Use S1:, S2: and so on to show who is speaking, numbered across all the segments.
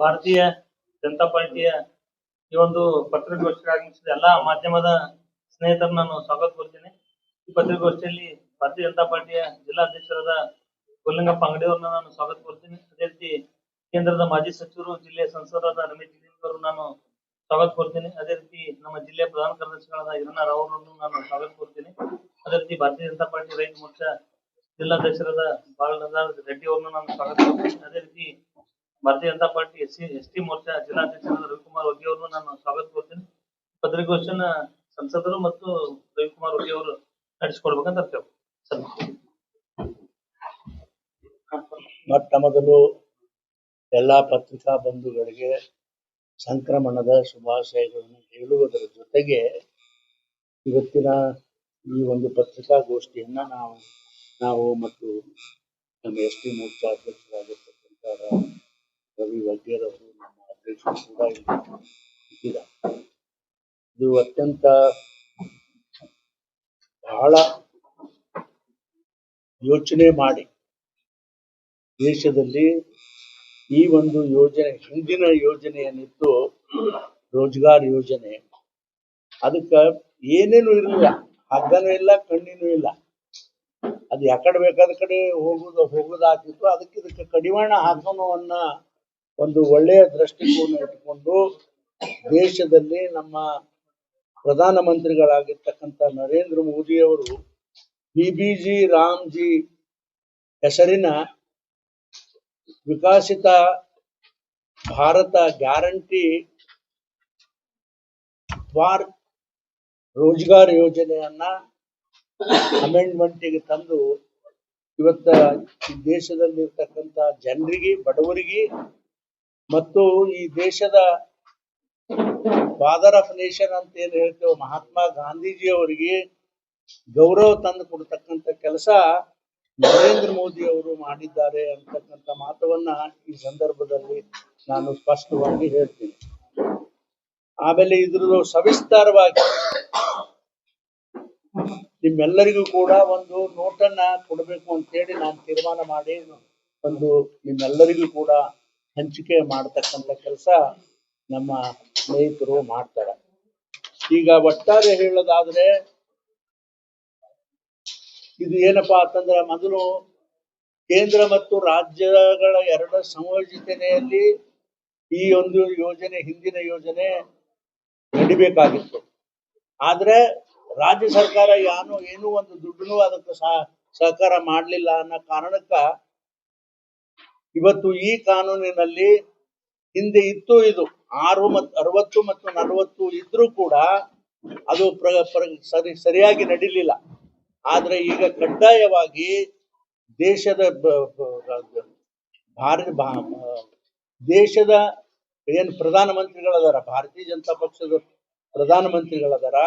S1: ಭಾರತೀಯ ಜನತಾ ಪಾರ್ಟಿಯ ಈ ಒಂದು ಪತ್ರಿಕಾಗೋಷ್ಠಿಗೆ ಆಗಮಿಸಿದ ಎಲ್ಲಾ ಮಾಧ್ಯಮದ ಸ್ನೇಹಿತರು ನಾನು ಸ್ವಾಗತ ಕೊಡ್ತೇನೆ. ಈ ಪತ್ರಿಕಾಗೋಷ್ಠಿಯಲ್ಲಿ ಭಾರತೀಯ ಜನತಾ ಪಾರ್ಟಿಯ ಜಿಲ್ಲಾಧ್ಯಕ್ಷರಾದ ಕೊಲ್ಲಿಂಗಪ್ಪ ಅಂಗಡಿಯವ್ರನ್ನ ನಾನು ಸ್ವಾಗತ ಕೊಡ್ತೀನಿ. ಅದೇ ರೀತಿ ಕೇಂದ್ರದ ಮಾಜಿ ಸಚಿವರು, ಜಿಲ್ಲೆಯ ಸಂಸದರಾದ ರಮೇಶ್ ಅವರು ನಾನು ಸ್ವಾಗತ ಕೊಡ್ತೀನಿ. ಅದೇ ರೀತಿ ನಮ್ಮ ಜಿಲ್ಲೆಯ ಪ್ರಧಾನ ಕಾರ್ಯದರ್ಶಿಗಳಾದ ಹಿರಣ್ಣ ರಾವ್ ಅವರನ್ನು ನಾನು ಸ್ವಾಗತ ಕೊಡ್ತೀನಿ. ಅದೇ ರೀತಿ ಭಾರತೀಯ ಜನತಾ ಪಾರ್ಟಿ ರೈತ ಮೋರ್ಚಾ ಜಿಲ್ಲಾಧ್ಯಕ್ಷರಾದ ಬಾಲಗಂಗಾಧರ ರೆಡ್ಡಿ ಅವರನ್ನು ನಾನು ಸ್ವಾಗತ ಕೊಡ್ತೀನಿ. ಅದೇ ರೀತಿ Bharatiya Janata party S C S T Morcha ಜಿಲ್ಲಾಧ್ಯಕ್ಷರಾದ Ravikumar Oddi ಅವರನ್ನು ನಾನು ಸ್ವಾಗತ ಕೊಡ್ತೀನಿ. ಪತ್ರಿಕಾಗೋಷ್ಠಿಯನ್ನ ಸಂಸದರು ಮತ್ತು ರವಿಕುಮಾರ್ ಒಡ್ಡಿ ಅವರು ನಡೆಸಿಕೊಡ್ಬೇಕಂತ
S2: ಮೊಟ್ಟ ಮೊದಲು ಎಲ್ಲಾ ಪತ್ರಿಕಾ ಬಂಧುಗಳಿಗೆ ಸಂಕ್ರಮಣದ ಶುಭಾಶಯಗಳನ್ನು ಹೇಳುವುದರ ಜೊತೆಗೆ ಇವತ್ತಿನ ಈ ಒಂದು ಪತ್ರಿಕಾಗೋಷ್ಠಿಯನ್ನ ನಾವು ನಾವು ಮತ್ತು ನಮ್ಮ ಎಸ್ ಟಿ ಮೋರ್ಚಾ ಅಧ್ಯಕ್ಷರಾಗಿರ್ತಕ್ಕಂಥ ರ- ವೈದ್ಯರವರು ನಮ್ಮ ಇದು ಅತ್ಯಂತ ಬಹಳ ಯೋಚನೆ ಮಾಡಿ ದೇಶದಲ್ಲಿ ಈ ಒಂದು ಯೋಜನೆ, ಹಿಂದಿನ ಯೋಜನೆ ಏನಿತ್ತು ರೋಜ್ಗಾರ್ ಯೋಜನೆ. ಅದಕ್ಕ ಏನೇನು ಇರಲಿಲ್ಲ. ಹಗ್ಗನೂ ಇಲ್ಲ, ಕಣ್ಣಿನೂ ಇಲ್ಲ. ಅದು ಯಾಕಡೆ ಬೇಕಾದ ಕಡೆ ಹೋಗುದು, ಹೋಗುದಾಗ್ತಿತ್ತು. ಅದಕ್ಕೆ ಇದಕ್ಕೆ ಕಡಿವಾಣ ಹಾಕೋಣ ಅನ್ನ ಒಂದು ಒಳ್ಳೆಯ ದೃಷ್ಟಿಕೋನ ಇಟ್ಕೊಂಡು ದೇಶದಲ್ಲಿ ನಮ್ಮ ಪ್ರಧಾನ ಮಂತ್ರಿಗಳಾಗಿರ್ತಕ್ಕಂಥ ನರೇಂದ್ರ ಮೋದಿಯವರು ಬಿ ಬಿ ಜಿ ರಾಮ್ಜಿ ಹೆಸರಿನ ವಿಕಸಿತ ಭಾರತ ಗ್ಯಾರಂಟಿ ಪಾರ್ಕ್ ರೋಜ್ಗಾರ್ ಯೋಜನೆಯನ್ನ ಅಮೆಂಡ್ಮೆಂಟಿಗೆ ತಂದು ಇವತ್ತ ಈ ದೇಶದಲ್ಲಿರ್ತಕ್ಕಂಥ ಜನರಿಗೆ, ಬಡವರಿಗೆ ಮತ್ತು ಈ ದೇಶದ ಫಾದರ್ ಆಫ್ ನೇಷನ್ ಅಂತ ಏನ್ ಹೇಳ್ತೇವೆ ಮಹಾತ್ಮ ಗಾಂಧೀಜಿ ಅವರಿಗೆ ಗೌರವ ತಂದು ಕೊಡ್ತಕ್ಕಂಥ ಕೆಲಸ ನರೇಂದ್ರ ಮೋದಿ ಅವರು ಮಾಡಿದ್ದಾರೆ ಅಂತಕ್ಕಂಥ ಮಾತವನ್ನ ಈ ಸಂದರ್ಭದಲ್ಲಿ ನಾನು ಸ್ಪಷ್ಟವಾಗಿ ಹೇಳ್ತೀನಿ. ಆಮೇಲೆ ಇದ್ರದ್ದು ಸವಿಸ್ತಾರವಾಗಿ ನಿಮ್ಮೆಲ್ಲರಿಗೂ ಕೂಡ ಒಂದು ನೋಟನ್ನ ಕೊಡಬೇಕು ಅಂತ ಹೇಳಿ ನಾನು ತೀರ್ಮಾನ ಮಾಡಿ ಒಂದು ನಿಮ್ಮೆಲ್ಲರಿಗೂ ಕೂಡ ಹಂಚಿಕೆ ಮಾಡತಕ್ಕಂಥ ಕೆಲಸ ನಮ್ಮ ಸ್ನೇಹಿತರು ಮಾಡ್ತಾರೆ. ಈಗ ಒಟ್ಟಾರೆ ಹೇಳೋದಾದ್ರೆ, ಇದು ಏನಪ್ಪಾ ಅಂತಂದ್ರೆ ಮೊದಲು ಕೇಂದ್ರ ಮತ್ತು ರಾಜ್ಯಗಳ ಎರಡ ಸಂಯೋಜಿತನೆಯಲ್ಲಿ ಈ ಒಂದು ಯೋಜನೆ, ಹಿಂದಿನ ಯೋಜನೆ ನಡಿಬೇಕಾಗಿತ್ತು. ಆದ್ರೆ ರಾಜ್ಯ ಸರ್ಕಾರ ಯಾನು ಏನೂ ಒಂದು ದುಡ್ಡನ್ನು ಅದಕ್ಕೆ ಸಹ- ಸಹಕಾರ ಮಾಡಲಿಲ್ಲ ಅನ್ನೋ ಕಾರಣಕ್ಕ ಇವತ್ತು ಈ ಕಾನೂನಿನಲ್ಲಿ ಹಿಂದೆ ಇತ್ತು ಇದು. ಆರು ಮತ್ತು ಅರವತ್ತು ಮತ್ತು ನಲವತ್ತು ಇದ್ರೂ ಕೂಡ ಅದು ಸರಿ, ಸರಿಯಾಗಿ ನಡೀಲಿಲ್ಲ. ಆದ್ರೆ ಈಗ ಕಡ್ಡಾಯವಾಗಿ ದೇಶದ ಭಾರತ ದೇಶದ ಏನು ಪ್ರಧಾನಮಂತ್ರಿಗಳದಾರ, ಭಾರತೀಯ ಜನತಾ ಪಕ್ಷದ ಪ್ರಧಾನಮಂತ್ರಿಗಳದಾರ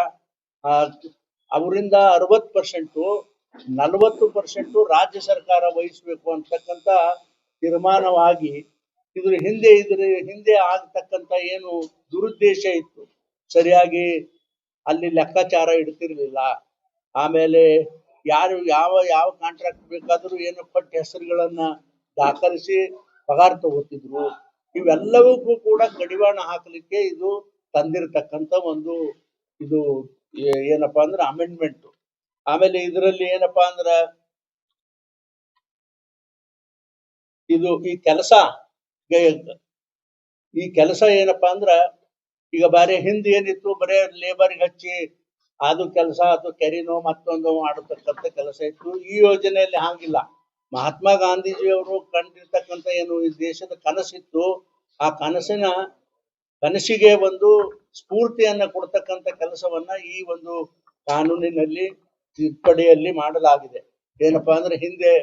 S2: ಅವರಿಂದ ಅರವತ್ತು ಪರ್ಸೆಂಟು, ನಲವತ್ತು ಪರ್ಸೆಂಟು ರಾಜ್ಯ ಸರ್ಕಾರ ವಹಿಸಬೇಕು ಅಂತಕ್ಕಂಥ ತೀರ್ಮಾನವಾಗಿ ಇದ್ರ ಹಿಂದೆ ಇದ್ರ ಹಿಂದೆ ಆಗ್ತಕ್ಕಂಥ ಏನು ದುರುದ್ದೇಶ ಇತ್ತು. ಸರಿಯಾಗಿ ಅಲ್ಲಿ ಲೆಕ್ಕಾಚಾರ ಇಡ್ತಿರ್ಲಿಲ್ಲ. ಆಮೇಲೆ ಯಾರು ಯಾವ ಯಾವ ಕಾಂಟ್ರಾಕ್ಟ್ ಬೇಕಾದರೂ ಏನು ಕೊಟ್ಟ ಹೆಸರುಗಳನ್ನ ದಾಖಲಿಸಿ ಪಗಾರ ತಗೋತಿದ್ರು. ಇವೆಲ್ಲವಕ್ಕೂ ಕೂಡ ಕಡಿವಾಣ ಹಾಕಲಿಕ್ಕೆ ಇದು ತಂದಿರತಕ್ಕಂತ ಒಂದು ಇದು, ಏನಪ್ಪಾ ಅಂದ್ರೆ ಅಮೆಂಡ್ಮೆಂಟ್ ಆಮೇಲೆ ಇದರಲ್ಲಿ ಏನಪ್ಪಾ ಅಂದ್ರ ಇದು ಈ ಕೆಲಸ ಈ ಕೆಲಸ ಏನಪ್ಪಾ ಅಂದ್ರ, ಈಗ ಬಾರಿ ಹಿಂದೆ ಏನಿತ್ತು, ಬರೇ ಲೇಬರ್ಗೆ ಹಚ್ಚಿ ಅದು ಕೆಲಸ, ಅದು ಕೆರಿನೋ ಮತ್ತೊಂದು ಮಾಡತಕ್ಕಂಥ ಕೆಲಸ ಇತ್ತು. ಈ ಯೋಜನೆಯಲ್ಲಿ ಹಾಗಿಲ್ಲ. ಮಹಾತ್ಮ ಗಾಂಧೀಜಿಯವರು ಕಂಡಿರ್ತಕ್ಕಂಥ ಏನು ಈ ದೇಶದ ಕನಸಿತ್ತು, ಆ ಕನಸಿನ, ಕನಸಿಗೆ ಒಂದು ಸ್ಫೂರ್ತಿಯನ್ನ ಕೊಡ್ತಕ್ಕಂಥ ಕೆಲಸವನ್ನ ಈ ಒಂದು ಕಾನೂನಿನಲ್ಲಿ ತಿದ್ದುಪಡಿಯಲ್ಲಿ ಮಾಡಲಾಗಿದೆ. ಏನಪ್ಪಾ ಅಂದ್ರೆ ಹಿಂದೆ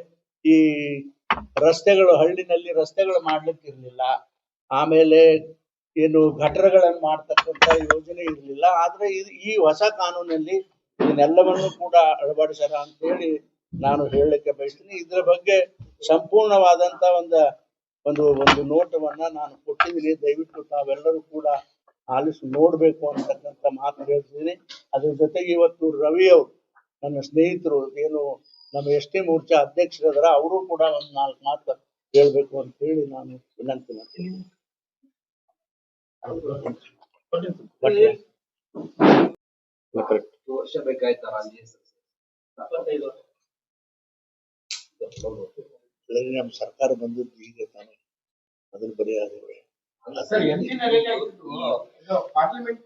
S2: ಈ ರಸ್ತೆಗಳು, ಹಳ್ಳಿನಲ್ಲಿ ರಸ್ತೆಗಳು ಮಾಡ್ಲಿಕ್ಕೆ ಇರ್ಲಿಲ್ಲ. ಆಮೇಲೆ ಏನು ಗಟರಗಳನ್ನು ಮಾಡ್ತಕ್ಕಂತ ಯೋಜನೆ ಇರಲಿಲ್ಲ. ಆದ್ರೆ ಈ ಹೊಸ ಕಾನೂನಲ್ಲಿ ಇದನ್ನೆಲ್ಲವನ್ನು ಕೂಡ ಅಳವಡಿಸ್ಯಾರ ಅಂತ ಹೇಳಿ ನಾನು ಹೇಳಲಿಕ್ಕೆ ಬಯಸ್ತೀನಿ. ಇದ್ರ ಬಗ್ಗೆ ಸಂಪೂರ್ಣವಾದಂತ ಒಂದ, ಒಂದು ಒಂದು ನೋಟವನ್ನ ನಾನು ಕೊಟ್ಟಿದ್ದೀನಿ. ದಯವಿಟ್ಟು ತಾವೆಲ್ಲರೂ ಕೂಡ ಆಲಿಸಿ ನೋಡ್ಬೇಕು ಅಂತಕ್ಕಂತ ಮಾತು ಹೇಳ್ತಿದ್ದೀನಿ. ಅದ್ರ ಜೊತೆಗೆ ಇವತ್ತು ರವಿ ಅವರು, ನನ್ನ ಸ್ನೇಹಿತರು ಏನು ನಮ್ಮ ಎಸ್ ಟಿ ಮೋರ್ಚಾ ಅಧ್ಯಕ್ಷರದಾರ ಅವರು ಕೂಡ ಒಂದ್ ನಾಲ್ಕು ಮಾತು ಹೇಳ್ಬೇಕು ಅಂತ ಹೇಳಿ ನಾನು ವಿನಂತಿ ಮಾಡ್ತೀನಿ.
S3: ವರ್ಷ ಬೇಕಾಯ್ತಾ ರಾಜ್ಯ
S1: ಇಪ್ಪತ್ತೈದು ವರ್ಷ.
S2: ನಮ್ಮ ಸರ್ಕಾರ ಬಂದಿದ್ದು ಈಗ ತಾನೆ.
S4: ಅದ್ರ ಇದು ಪಾರ್ಲಿಮೆಂಟ್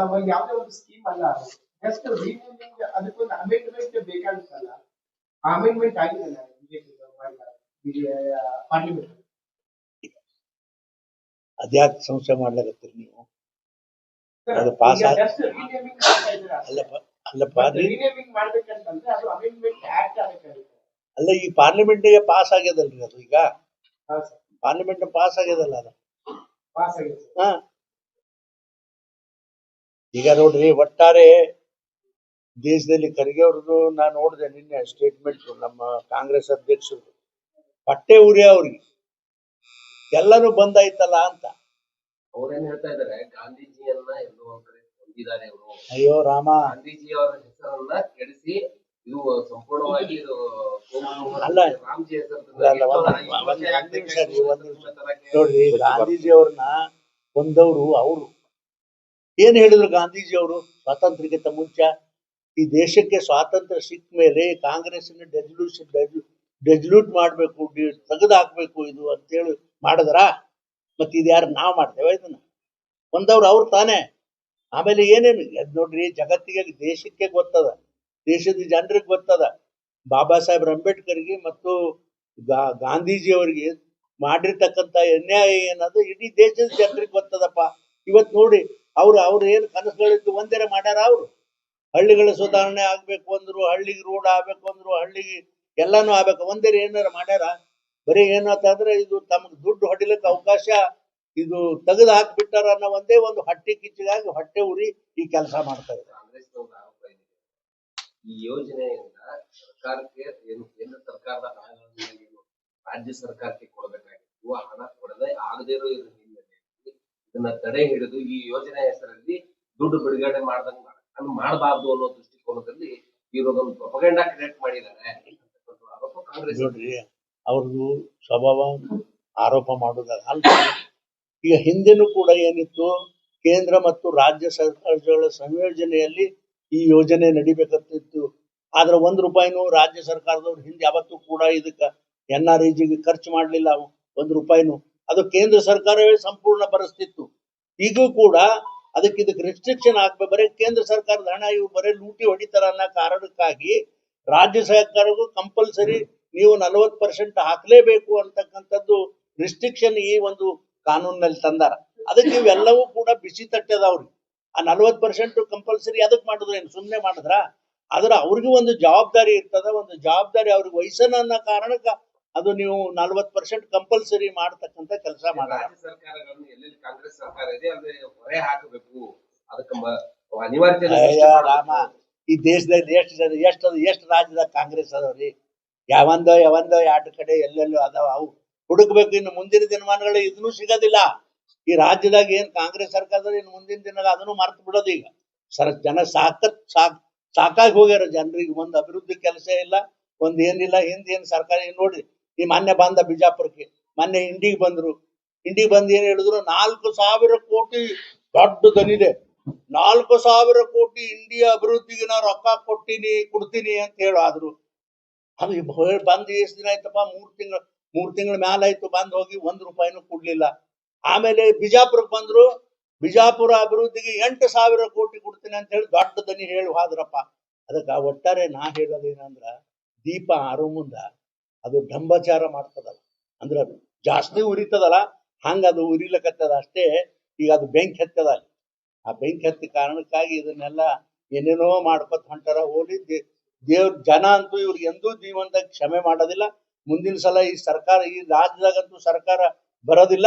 S4: ಅವಾಗ ಯಾವ್ದೇ ಒಂದು ಸ್ಕೀಮ್ ಅಲ್ಲ ಜಸ್ಟ್ ರಿನೇಮಿಂಗ್ ಅದಕ್ಕೊಂದು ಅಮೆಂಡ್ಮೆಂಟ್ ಬೇಕಾಗುತ್ತಲ್ಲ? ಆ ಅಮೆಂಡ್ಮೆಂಟ್ ಆಗಿದೆಲ್ಲ ಬಿಜೆಪಿ ಪಾರ್ಲಿಮೆಂಟ್
S2: ಅದ್ಯಾಕೆ ಸಂಶಯ ಮಾಡ್ಲಾಗತ್ತೀರಿ ನೀವು? ಅದು
S4: ಪಾಸ್
S2: ಅಲ್ಲಪ್ಪ ಅಲ್ಲಪ್ಪ ಅಲ್ಲ ಈ ಪಾರ್ಲಿಮೆಂಟ್ಗೆ ಪಾಸ್ ಆಗ್ಯದಲ್ರಿ ಅದು ಈಗ? ಪಾರ್ಲಿಮೆಂಟ್ ಪಾಸ್ ಆಗ್ಯದಲ್ಲ ಅದು? ಈಗ ನೋಡ್ರಿ ಒಟ್ಟಾರೆ ದೇಶದಲ್ಲಿ ಖರ್ಗೆ ಅವ್ರದ್ದು ನಾ ನೋಡಿದೆ ನಿನ್ನೆ ಸ್ಟೇಟ್ಮೆಂಟ್ ನಮ್ಮ ಕಾಂಗ್ರೆಸ್ ಅಧ್ಯಕ್ಷರು. ಹೊಟ್ಟೆ ಉರಿ ಅವ್ರಿಗೆ. ಎಲ್ಲರೂ ಬಂದಾಯ್ತಲ್ಲ ಅಂತ.
S3: ಅವ್ರೇನ್ ಹೇಳ್ತಾ ಇದಾರೆ? ಗಾಂಧೀಜಿಯನ್ನ ಎಲ್ಲೋ ಒಂದ್ ಕಡೆ ಹೊಂದಿದ್ದಾರೆ
S2: ಅಯ್ಯೋ ರಾಮ.
S3: ಗಾಂಧೀಜಿ ಅವರ ಹೆಸರನ್ನ ಕೆಡಿಸಿ ಇದು ಸಂಪೂರ್ಣವಾಗಿ ಇದು
S2: ಅಲ್ಲ.
S3: ರಾಮ್ಜಿ
S2: ಹೆಸರು. ನೋಡ್ರಿ ಗಾಂಧೀಜಿ ಅವ್ರನ್ನ ಬಂದವರು ಅವರು. ಏನ್ ಹೇಳಿದ್ರು ಗಾಂಧೀಜಿ ಅವರು? ಸ್ವಾತಂತ್ರ್ಯಕ್ಕಿಂತ ಮುಂಚೆ ಈ ದೇಶಕ್ಕೆ ಸ್ವಾತಂತ್ರ್ಯ ಸಿಕ್ಕ ಮೇಲೆ ಕಾಂಗ್ರೆಸ್ನ ಡೆಜಲ್ಯೂಷನ್ ಡೆಜಲ್ಯೂಟ್ ಮಾಡಬೇಕು ತೆಗೆದು ಹಾಕಬೇಕು ಇದು ಅಂತೇಳಿ ಮಾಡಿದ್ರ? ಮತ್ತೆ ಇದು ಯಾರು ನಾವ್ ಮಾಡ್ತೇವೆ ಇದನ್ನ? ಒಂದವ್ರು ಅವ್ರು ತಾನೇ. ಆಮೇಲೆ ಏನೇನು, ಅದ್ ನೋಡ್ರಿ ಜಗತ್ತಿಗೆ, ದೇಶಕ್ಕೆ ಗೊತ್ತದ. ದೇಶದ ಜನರಿಗೆ ಗೊತ್ತದ. ಬಾಬಾ ಸಾಹೇಬ್ ಅಂಬೇಡ್ಕರ್ಗೆ ಮತ್ತು ಗಾ ಗಾಂಧೀಜಿ ಅವರಿಗೆ ಮಾಡಿರ್ತಕ್ಕಂಥ ಅನ್ಯಾಯ ಏನದು? ಇಡೀ ದೇಶದ ಜನರಿಗೆ ಗೊತ್ತದಪ್ಪ. ಇವತ್ತು ನೋಡಿ, ಅವ್ರು ಅವ್ರು ಏನು ಕನಸುಗಳಿದ್ದು, ಒಂದೇರೆ ಮಾಡ್ಯಾರ ಅವ್ರು. ಹಳ್ಳಿಗಳ ಸುಧಾರಣೆ ಆಗ್ಬೇಕು ಅಂದ್ರು, ಹಳ್ಳಿಗೆ ರೋಡ್ ಆಗ್ಬೇಕು ಅಂದ್ರು, ಹಳ್ಳಿಗೆ ಎಲ್ಲಾನು ಆಗ್ಬೇಕು. ಒಂದೇರಿ ಏನಾರ ಮಾಡ್ಯಾರ? ಬರೀ ಏನಂತಂದ್ರೆ ಇದು ತಮಗೆ ದುಡ್ಡು ಹೊಡಿಲಿಕ್ಕೆ ಅವಕಾಶ ಇದು ತೆಗೆದು ಹಾಕ್ಬಿಟ್ಟಾರ ಅನ್ನೋ ಒಂದೇ ಒಂದು ಹೊಟ್ಟೆ ಕಿಚ್ಚಿಗಾಗಿ ಹೊಟ್ಟೆ ಉರಿ ಈ ಕೆಲಸ ಮಾಡ್ತಾ ಇದ್ದಾರೆ.
S3: ಇದೆ ಈ ಯೋಜನೆಯಿಂದ ಸರ್ಕಾರಕ್ಕೆ ಏನು, ಕೇಂದ್ರ ಸರ್ಕಾರದ ಹಣಗಳನ್ನು ರಾಜ್ಯ ಸರ್ಕಾರಕ್ಕೆ ಕೊಡಬೇಕಾಗಿತ್ತು ಹಣ ಕೊಡದೆ ಆಗದೇ ಇರೋ ಇದನ್ನ ತಡೆ ಹಿಡಿದು ಈ ಯೋಜನೆ ಹೆಸರಲ್ಲಿ ದುಡ್ಡು ಬಿಡುಗಡೆ ಮಾಡ್ದಂಗ್ ಮಾಡ ಅದು ಮಾಡಬಾರ್ದು ಅನ್ನೋ ದೃಷ್ಟಿಕೋನದಲ್ಲಿ ಇರೋದೊಂದು ಪ್ರೊಪಗಂಡ ಕ್ರಿಯೇಟ್ ಮಾಡಿದ್ದಾರೆ ಆರೋಪ ಕಾಂಗ್ರೆಸ್
S2: ನೋಡ್ರಿ ಅವ್ರದ್ದು ಸ್ವಭಾವ ಆರೋಪ ಮಾಡೋದಲ್ಲ ಈಗ ಹಿಂದೆನೂ ಕೂಡ ಏನಿತ್ತು, ಕೇಂದ್ರ ಮತ್ತು ರಾಜ್ಯ ಸರ್ಕಾರಗಳ ಸಂಯೋಜನೆಯಲ್ಲಿ ಈ ಯೋಜನೆ ನಡಿಬೇಕಂತಿತ್ತು. ಆದ್ರೆ ಒಂದ್ ರೂಪಾಯಿನೂ ರಾಜ್ಯ ಸರ್ಕಾರದವ್ರು ಹಿಂದೆ ಯಾವತ್ತೂ ಕೂಡ ಇದಕ್ಕ ಎನ್ ಆರ್ ಜಿಗೆ ಖರ್ಚು ಮಾಡ್ಲಿಲ್ಲ. ಒಂದ್ ರೂಪಾಯಿನೂ. ಅದು ಕೇಂದ್ರ ಸರ್ಕಾರವೇ ಸಂಪೂರ್ಣ ಭರಿಸ್ತಿತ್ತು ಈಗೂ ಕೂಡ ಅದಕ್ಕೆ ಇದಕ್ಕೆ ರೆಸ್ಟ್ರಿಕ್ಷನ್ ಹಾಕ್ಬೇಕು. ಬರೀ ಕೇಂದ್ರ ಸರ್ಕಾರದ ಹಣ, ಇವು ಬರೀ ಲೂಟಿ ಹೊಡಿತಾರ ಅನ್ನೋ ಕಾರಣಕ್ಕಾಗಿ ರಾಜ್ಯ ಸರ್ಕಾರಕ್ಕೂ ಕಂಪಲ್ಸರಿ ನೀವು ನಲವತ್ತು ಪರ್ಸೆಂಟ್ ಹಾಕ್ಲೇಬೇಕು ಅಂತಕ್ಕಂಥದ್ದು ರಿಸ್ಟ್ರಿಕ್ಷನ್ ಈ ಒಂದು ಕಾನೂನಿನಲ್ಲಿ ತಂದಾರ. ಅದಕ್ಕೆ ಇವೆಲ್ಲವೂ ಕೂಡ ಬಿಸಿ ತಟ್ಟದವ್ರಿ. ಆ ನಲವತ್ ಪರ್ಸೆಂಟ್ ಕಂಪಲ್ಸರಿ ಅದಕ್ಕೆ ಮಾಡಿದ್ರೆ ಏನು ಸುಮ್ಮನೆ ಮಾಡಿದ್ರ? ಆದ್ರೆ ಅವ್ರಿಗೂ ಒಂದು ಜವಾಬ್ದಾರಿ ಇರ್ತದ. ಒಂದು ಜವಾಬ್ದಾರಿ ಅವ್ರಿಗೆ ಅನ್ನೋ ಕಾರಣಕ್ಕ ಅದು ನೀವು ನಲ್ವತ್ ಪರ್ಸೆಂಟ್ ಕಂಪಲ್ಸರಿ ಮಾಡತಕ್ಕಂತ ಕೆಲಸ
S3: ಕಾಂಗ್ರೆಸ್ ಸರ್ಕಾರ ಇದೆ ಹೊರೆ ಹಾಕಬೇಕು. ಅದಕ್ಕೆ
S2: ಅಯ್ಯ ರಾಮ ಈ ದೇಶದಲ್ಲಿ ಎಷ್ಟು ಜನ ಎಷ್ಟು ಎಷ್ಟು ರಾಜ್ಯದಾಗ ಕಾಂಗ್ರೆಸ್ ಅದಾವ್ರಿ? ಯಾವಂದೋ ಯಾವಂದೋ ಎರಡು ಕಡೆ ಎಲ್ಲೆಲ್ಲೋ ಅದಾವ ಅವು ಹುಡುಕ್ಬೇಕು. ಇನ್ನು ಮುಂದಿನ ದಿನಮಾನಗಳು ಇದನ್ನು ಸಿಗೋದಿಲ್ಲ. ಈ ರಾಜ್ಯದಾಗ ಏನ್ ಕಾಂಗ್ರೆಸ್ ಸರ್ಕಾರದಲ್ಲಿ ಇನ್ನು ಮುಂದಿನ ದಿನ ಅದನ್ನು ಮರ್ತು ಬಿಡೋದು ಈಗ. ಸರ್ ಜನ ಸಾಕತ್ ಸಾಕ್ ಸಾಕಾಗಿ ಹೋಗ್ಯಾರ. ಜನರಿಗೆ ಒಂದು ಅಭಿವೃದ್ಧಿ ಕೆಲಸ ಇಲ್ಲ ಒಂದ್ ಏನಿಲ್ಲ. ಹಿಂದ್ ಏನ್ ಸರ್ಕಾರ ಏನ್ ನೋಡ್ರಿ ಈ ಮೊನ್ನೆ ಬಂದ ಬಿಜಾಪುರಕ್ಕೆ, ಮೊನ್ನೆ ಇಂಡಿಗೆ ಬಂದ್ರು. ಇಂಡಿಗೆ ಬಂದ್ ಏನ್ ಹೇಳಿದ್ರು? ನಾಲ್ಕು ಸಾವಿರ ಕೋಟಿ ದೊಡ್ಡ ದನಿದೆ. ನಾಲ್ಕು ಸಾವಿರ ಕೋಟಿ ಇಂಡಿಯಾ ಅಭಿವೃದ್ಧಿಗೆ ನಾ ರೊಕ್ಕ ಕೊಟ್ಟಿನಿ, ಕೊಡ್ತೀನಿ ಅಂತ ಹೇಳಾದ್ರು ಅದು ಬಂದ್ ಎಷ್ಟ್ ದಿನ ಆಯ್ತಪ್ಪ? ಮೂರ್ ತಿಂಗಳ ಮೂರ್ ತಿಂಗಳ ಮ್ಯಾಲ ಆಯ್ತು, ಬಂದ್ ಹೋಗಿ ಒಂದ್ ರೂಪಾಯಿನೂ ಕೊಡ್ಲಿಲ್ಲ. ಆಮೇಲೆ ಬಿಜಾಪುರಕ್ಕೆ ಬಂದ್ರು. ಬಿಜಾಪುರ ಅಭಿವೃದ್ಧಿಗೆ ಎಂಟು ಸಾವಿರ ಕೋಟಿ ಕೊಡ್ತೀನಿ ಅಂತ ಹೇಳಿ ದೊಡ್ಡ ದನಿ ಹೇಳಿ ಹೋದ್ರಪ್ಪ. ಅದಕ್ಕ ಒಟ್ಟಾರೆ ನಾ ಹೇಳೋದೇನಂದ್ರ, ದೀಪ ಆರು ಮುಂದ ಅದು ಢಂಬಚಾರ ಮಾಡ್ತದಲ್ಲ. ಅಂದ್ರೆ ಅದು ಜಾಸ್ತಿ ಉರಿತದಲ್ಲ, ಹಂಗ ಅದು ಉರಿಲಕತ್ತದ ಅಷ್ಟೇ, ಈಗ ಅದು ಬೆಂಕಿ ಹತ್ತದ ಅಲ್ಲಿ ಆ ಬೆಂಕಿ ಹತ್ತಿ ಕಾರಣಕ್ಕಾಗಿ ಇದನ್ನೆಲ್ಲ ಏನೇನೋ ಮಾಡ್ಕೊತ ಹೊಂಟಾರ ಹೋಗಿ ದೇವ್ರ ಜನ ಅಂತೂ ಇವ್ರಿಗೆ ಎಂದೂ ಜೀವನದಾಗ ಕ್ಷಮೆ ಮಾಡೋದಿಲ್ಲ. ಮುಂದಿನ ಸಲ ಈ ಸರ್ಕಾರ, ಈ ರಾಜ್ಯದಾಗಂತೂ ಸರ್ಕಾರ ಬರೋದಿಲ್ಲ,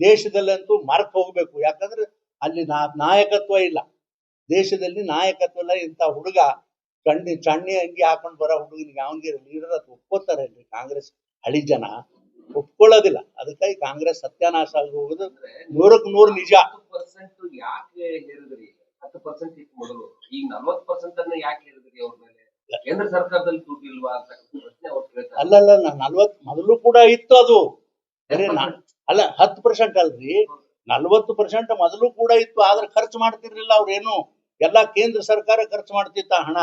S2: ದೇಶದಲ್ಲಂತೂ ಮರಕ್ ಹೋಗ್ಬೇಕು. ಯಾಕಂದ್ರೆ ಅಲ್ಲಿ ನಾಯಕತ್ವ ಇಲ್ಲ. ದೇಶದಲ್ಲಿ ನಾಯಕತ್ವ ಇಲ್ಲ ಇಂಥ ಹುಡುಗ ಕಣ್ಣಿ ಚಣ್ಣಿ ಅಂಗಿ ಹಾಕೊಂಡ್ ಬರೋ ಹುಡುಗನಿಗೆ ಅವನಿಗೆ ಲೀಡರ್ ಅದು ಒಪ್ಕೋತಾರೆ ಕಾಂಗ್ರೆಸ್ ಹಳಿ ಜನ. ಒಪ್ಕೊಳ್ಳೋದಿಲ್ಲ. ಅದಕ್ಕಾಗಿ ಕಾಂಗ್ರೆಸ್ ಸತ್ಯಾನಾಶ ಆಗಿ ಹೋಗುದು ನೂರಕ್ಕೆ ನೂರು ನಿಜ.
S3: ಯಾಕೆ ಹೇಳಿದ್ರಿ? ಹತ್ತು ಪರ್ಸೆಂಟ್ ಇತ್ತು ಮೊದಲು. ಈಗ ನಲ್ವತ್ತು ಪರ್ಸೆಂಟ್ ಅನ್ನ ಯಾಕೆ ಹೇಳಿದ್ರಿ ಅವ್ರ ಮೇಲೆ? ಕೇಂದ್ರ ಸರ್ಕಾರದಲ್ಲಿ ದುಡ್ಡು ಇಲ್ವಾ ಅಂತ ಪ್ರಶ್ನೆ ಅವ್ರು ಕೇಳ್ತಾರೆ.
S2: ಅಲ್ಲಲ್ಲ ನಲ್ವತ್ ಮೊದಲು ಕೂಡ ಇತ್ತು ಅದು. ಬರೀ ಅಲ್ಲ ಹತ್ತು ಪರ್ಸೆಂಟ್ ಅಲ್ರಿ. ನಲ್ವತ್ತು ಪರ್ಸೆಂಟ್ ಮೊದಲು ಕೂಡ ಇತ್ತು ಆದ್ರೆ ಖರ್ಚು ಮಾಡ್ತಿರ್ಲಿಲ್ಲ ಅವ್ರೇನು? ಎಲ್ಲಾ ಕೇಂದ್ರ ಸರ್ಕಾರ ಖರ್ಚು ಮಾಡ್ತಿತ್ತ ಹಣ.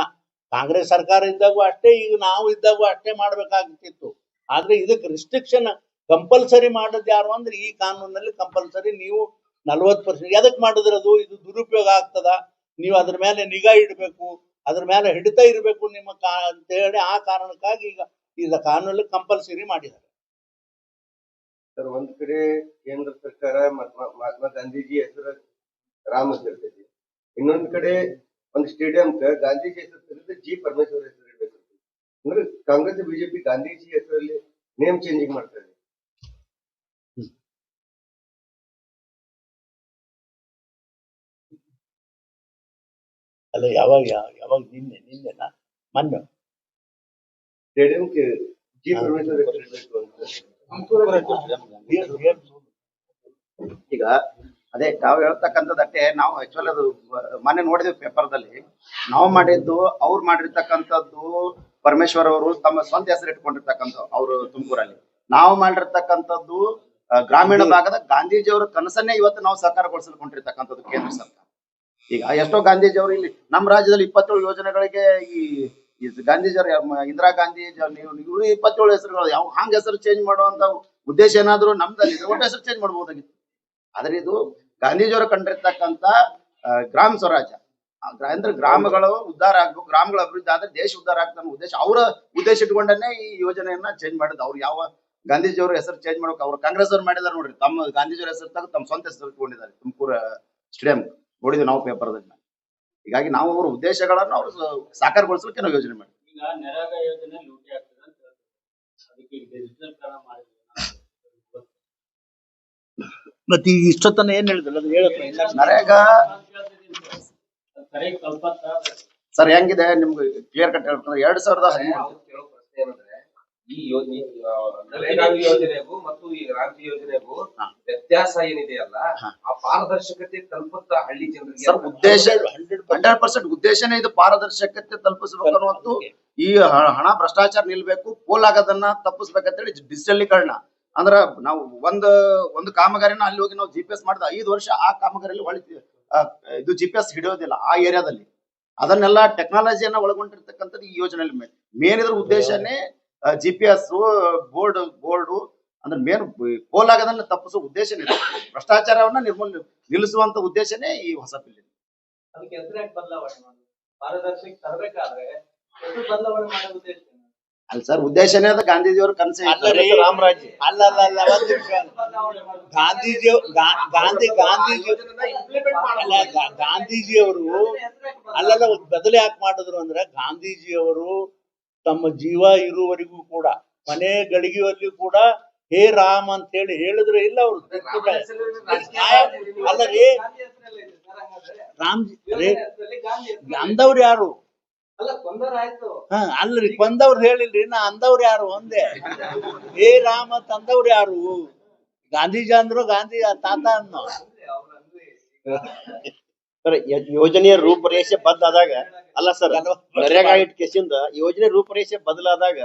S2: ಕಾಂಗ್ರೆಸ್ ಸರ್ಕಾರ ಇದ್ದಾಗೂ ಅಷ್ಟೇ, ಈಗ ನಾವು ಇದ್ದಾಗೂ ಅಷ್ಟೇ ಮಾಡ್ಬೇಕಾಗ್ತಿತ್ತು. ಆದ್ರೆ ಇದಕ್ಕೆ ರಿಸ್ಟ್ರಿಕ್ಷನ್ ಕಂಪಲ್ಸರಿ ಮಾಡೋದು ಯಾರು ಅಂದ್ರೆ ಈ ಕಾನೂನಲ್ಲಿ ಕಂಪಲ್ಸರಿ ನೀವು ನಲ್ವತ್ತು ಪರ್ಸೆಂಟ್ ಎದಕ್ ಮಾಡಿದ್ರೆ ಅದು? ಇದು ದುರುಪಯೋಗ ಆಗ್ತದ? ನೀವು ಅದ್ರ ಮೇಲೆ ನಿಗಾ ಇಡಬೇಕು, ಅದ್ರ ಮೇಲೆ ಹಿಡಿತಾ ಇರಬೇಕು ನಿಮ್ಮ ಕಾ ಅಂತ ಹೇಳಿ ಆ ಕಾರಣಕ್ಕಾಗಿ ಈಗ ಈಗ ಕಾನೂನಲ್ಲಿ ಕಂಪಲ್ಸರಿ ಮಾಡಿದ್ದಾರೆ.
S5: ಸರ್, ಒಂದ್ ಕಡೆ ಕೇಂದ್ರ ಸರ್ಕಾರ ಮಹಾತ್ಮ ಗಾಂಧೀಜಿ ಹೆಸರು ರಾಮ ಇನ್ನೊಂದ್ ಕಡೆ ಒಂದ್ ಸ್ಟೇಡಿಯಂ ಗಾಂಧೀಜಿ ಹೆಸರು ಜಿ ಪರಮೇಶ್ವರ್ ಹೆಸರು ಇಡಬೇಕು ಅಂದ್ರೆ ಕಾಂಗ್ರೆಸ್ ಬಿಜೆಪಿ ಗಾಂಧೀಜಿ ಹೆಸರಲ್ಲಿ ನೇಮ್ ಚೇಂಜಿಂಗ್ ಮಾಡ್ತಾರೆ
S2: ಅಲ್ಲ ಯಾವಾಗ ಯಾವಾಗ ನಿನ್ನೆ ನಿನ್ನೆನಾ? ಮೊನ್ನೆ.
S5: ಸ್ಟೇಡಿಯಂ ಜಿ ಪರಮೇಶ್ವರ ಹೆಸರು ಇಡಬೇಕು ಅಂತ.
S6: ಈಗ ಅದೇ ತಾವು ಹೇಳ್ತಕ್ಕಂಥದ್ದಷ್ಟೇ ನಾವು ಆಕ್ಚುಲಿ ಅದು ಮೊನ್ನೆ ನೋಡಿದ್ವಿ ಪೇಪರ್ದಲ್ಲಿ ನಾವು ಮಾಡಿದ್ದು ಅವ್ರು ಮಾಡಿರ್ತಕ್ಕಂಥದ್ದು ಪರಮೇಶ್ವರ್ ಅವರು ತಮ್ಮ ಸ್ವಂತ ಹೆಸರು ಇಟ್ಕೊಂಡಿರ್ತಕ್ಕಂಥ ಅವರು ತುಮಕೂರಲ್ಲಿ. ನಾವು ಮಾಡಿರ್ತಕ್ಕಂಥದ್ದು ಗ್ರಾಮೀಣ ಭಾಗದ ಗಾಂಧೀಜಿಯವರ ಕನಸನ್ನೇ ಇವತ್ತು ನಾವು ಸಹಕಾರಗೊಳಿಸಲ್ಕೊಂಡಿರ್ತಕ್ಕಂಥದ್ದು ಕೇಂದ್ರ ಸರ್ಕಾರ. ಈಗ ಎಷ್ಟೋ ಗಾಂಧೀಜಿಯವರು ಇಲ್ಲಿ ನಮ್ಮ ರಾಜ್ಯದಲ್ಲಿ ಇಪ್ಪತ್ತೇಳು ಯೋಜನೆಗಳಿಗೆ ಈ ಗಾಂಧೀಜಿ ಗಾಂಧೀಜಿಯವರು ಇಂದಿರಾ ಗಾಂಧಿ ಇವರು ಇಪ್ಪತ್ತೇಳು ಹೆಸರುಗಳು ಯಾವ ಹಂಗ ಹೆಸರು ಚೇಂಜ್ ಮಾಡುವಂತ ಉದ್ದೇಶ ಏನಾದ್ರು ನಮ್ದಲ್ಲಿ ಒಟ್ಟು ಹೆಸರು ಚೇಂಜ್ ಮಾಡಬಹುದಾಗಿತ್ತು ಆದ್ರೆ ಇದು ಗಾಂಧೀಜಿಯವರು ಕಂಡಿರ್ತಕ್ಕಂತ ಗ್ರಾಮ ಸ್ವರಾಜ್ಯ. ಅಂದ್ರೆ ಗ್ರಾಮಗಳು ಉದ್ಧಾರ ಆಗ್ಬೇಕು, ಗ್ರಾಮಗಳ ಅಭಿವೃದ್ಧಿ ಆದ್ರೆ ದೇಶ ಉದ್ಧಾರ ಆಗ್ತದೆ ಅನ್ನೋ ಉದ್ದೇಶ. ಅವರ ಉದ್ದೇಶ ಇಟ್ಕೊಂಡನೆ ಈ ಯೋಜನೆಯನ್ನ ಚೇಂಜ್ ಮಾಡಿದ್ದು. ಅವ್ರು ಯಾವ ಗಾಂಧೀಜಿಯವ್ರ ಹೆಸರು ಚೇಂಜ್ ಮಾಡೋಕೆ ಅವ್ರು ಕಾಂಗ್ರೆಸ್ ಅವ್ರು ಮಾಡಿದಾರೆ ನೋಡ್ರಿ. ತಮ್ಮ ಗಾಂಧೀಜಿಯವ್ರ ಹೆಸರು ತಗ ತಮ್ಮ ಸ್ವಂತ ಹೆಸರು ಇಟ್ಕೊಂಡಿದ್ದಾರೆ, ತುಮಕೂರು ಸ್ಟೇಡಿಯಂ ನೋಡಿದ್ವಿ ನಾವು ಪೇಪರ್ದಲ್ಲಿ ಹೀಗಾಗಿ ನಾವು ಅವ್ರ ಉದ್ದೇಶಗಳನ್ನು ಅವರು ಸಾಕಾರಗೊಳಿಸಲಿಕ್ಕೆ ನಾವು ಯೋಜನೆ ಮಾಡಿ
S1: ಈಗ ನೆರಗ ಯೋಜನೆ ಲೂಟಿ ಆಗ್ತದೆ ಅಂತ. ಅದಕ್ಕೆ ಡಿಜಿಟಲ್ ಮಾಡಿದ್ರು.
S2: ಮತ್ತೆ ಈ ಇಷ್ಟೊತ್ತನ ಏನ್ ಹೇಳಿದ್ರಲ್ಲ ಅದು ಹೇಳಪ್ಪ ಇಲ್ಲ
S6: ನರೇಗಾ
S1: ಸರಿ ಕಲ್ಪತ್ತ
S6: ಸರ್ ಹೆಂಗಿದೆ? ನಿಮ್ಗೆ ಕ್ಲಿಯರ್ ಕಟ್ ಹೇಳ್ಬೇಕಂದ್ರೆ ಎರಡ್ ಸಾವಿರದ ಹದಿಮೂರು.
S3: ಕೇಳೋ ಪ್ರಶ್ನೆ ಏನಂದ್ರೆ ಈ ಯೋಜನೆ ಆ, ನರೇಗಾ ಯೋಜನೆಗೂ ಮತ್ತು ಈ ರಾಜ್ಯ ಯೋಜನೆಗೂ
S6: ಹಾ.
S3: ವ್ಯತ್ಯಾಸ ಏನಿದೆಯಲ್ಲ
S6: ಹಾ.
S3: ಆ ಪಾರದರ್ಶಕತೆ ತಲುಪುತ್ತಾ ಹಳ್ಳಿ ಜನರಿಗೆ
S6: ಸರ್ ಉದ್ದೇಶ
S2: ಹಂಡ್ರೆಡ್
S6: ಹಂಡ್ರೆಡ್ ಪರ್ಸೆಂಟ್ ಉದ್ದೇಶನೇ ಇದು ಪಾರದರ್ಶಕತೆ ತಲುಪಿಸಬೇಕು ಅನ್ನುವಂತು ಈ ಹ- ಹಣ ಭ್ರಷ್ಟಾಚಾರ ನಿಲ್ಬೇಕು ಪೋಲ್ ಆಗೋದನ್ನ ತಪ್ಪಿಸ್ಬೇಕಂತೇಳಿ ಡಿಜಿಟಲೀಕರಣ ಅಂದ್ರ ನಾವು ಒಂದ್, ಒಂದು ಕಾಮಗಾರಿನ ಅಲ್ಲಿ ಹೋಗಿ ನಾವು ಜಿ ಪಿ ಎಸ್ ಮಾಡಿದ ಐದು ವರ್ಷ ಆ ಕಾಮಗಾರಿಯಲ್ಲಿ ಹೊಳಿ ಇದು ಜಿ ಪಿ ಎಸ್ ಹಿಡಿಯೋದಿಲ್ಲ ಆ ಏರಿಯಾದಲ್ಲಿ ಅದನ್ನೆಲ್ಲ ಟೆಕ್ನಾಲಜಿಯನ್ನ ಒಳಗೊಂಡಿರ್ತಕ್ಕಂಥದ್ದು ಈ ಯೋಜನೆಯಲ್ಲಿ ಮೇನ್ ಇದ್ರ ಉದ್ದೇಶನೇ G P S board board ಅಂದ್ರೆ ಮೇನ್ ಪೋಲ್ ಆಗೋದನ್ನ ತಪ್ಪಿಸೋ ಉದ್ದೇಶನೇ. ಭ್ರಷ್ಟಾಚಾರವನ್ನ ನಿರ್ಮೂಲ, ನಿಲ್ಲಿಸುವಂತ ಉದ್ದೇಶನೇ ಈ ಹೊಸ ಬಿಲ್
S1: ಅದಕ್ಕೆ ಬದಲಾವಣೆ ಪಾರದರ್ಶಕ ತರಬೇಕಾದ್ರೆ ಬದಲಾವಣೆ ಮಾಡೋ ಉದ್ದೇಶ?
S6: ಅಲ್ಲ ಸರ್ ಉದ್ದೇಶನೇ ಅದ ಗಾಂಧೀಜಿಯವ್ರ ಕನಸು. ರಾಮರಾಜ್ಯ
S2: ಅಲ್ಲ ಅಲ್ಲ ಅಲ್ಲ ಒಂದ್ ನಿಮಿಷ ಗಾಂಧೀಜಿ ಗಾಂಧಿ ಗಾಂಧೀಜಿ ಅಲ್ಲ ಗಾಂಧೀಜಿಯವರು ಅಲ್ಲಲ್ಲ ಬದಲು ಯಾಕೆ ಮಾಡಿದ್ರು ಅಂದ್ರೆ ಗಾಂಧೀಜಿಯವರು ತಮ್ಮ ಜೀವ ಇರುವವರೆಗೂ ಕೂಡ ಮನೆ ಗಳಿಗೆಯಲ್ಲಿ ಕೂಡ ಹೇ ರಾಮ್ ಅಂತ ಹೇಳಿ ಹೇಳಿದ್ರೆ ಇಲ್ಲ ಅವರು ಅಲ್ಲ ರೀ. ರಾಮ್. ಅಂದವ್ರು ಯಾರು ಅಲ್ರಿ ಕೊಂದವ್ರು ಹೇಳಿಲ್ರಿ ನಾ ಅಂದವ್ರ ಯಾರು ಒಂದೇ. ಏ ರಾಮ ತಂದವ್ರ ಅಂದವ್ರು ಯಾರು? ಗಾಂಧೀಜಿ ಅಂದ್ರು ಗಾಂಧಿ ತಾತ ಅನ್ನೋ
S7: ಸರ್ ಯೋಜನೆಯ ರೂಪರೇಷೆ ಬದಲಾದಾಗ ಅಲ್ಲ ಸರ್ ನರೇಗಾ ಇಟ್ ಕೇಸಿಂದ ಯೋಜನೆ ರೂಪರೇಷೆ ಬದಲಾದಾಗ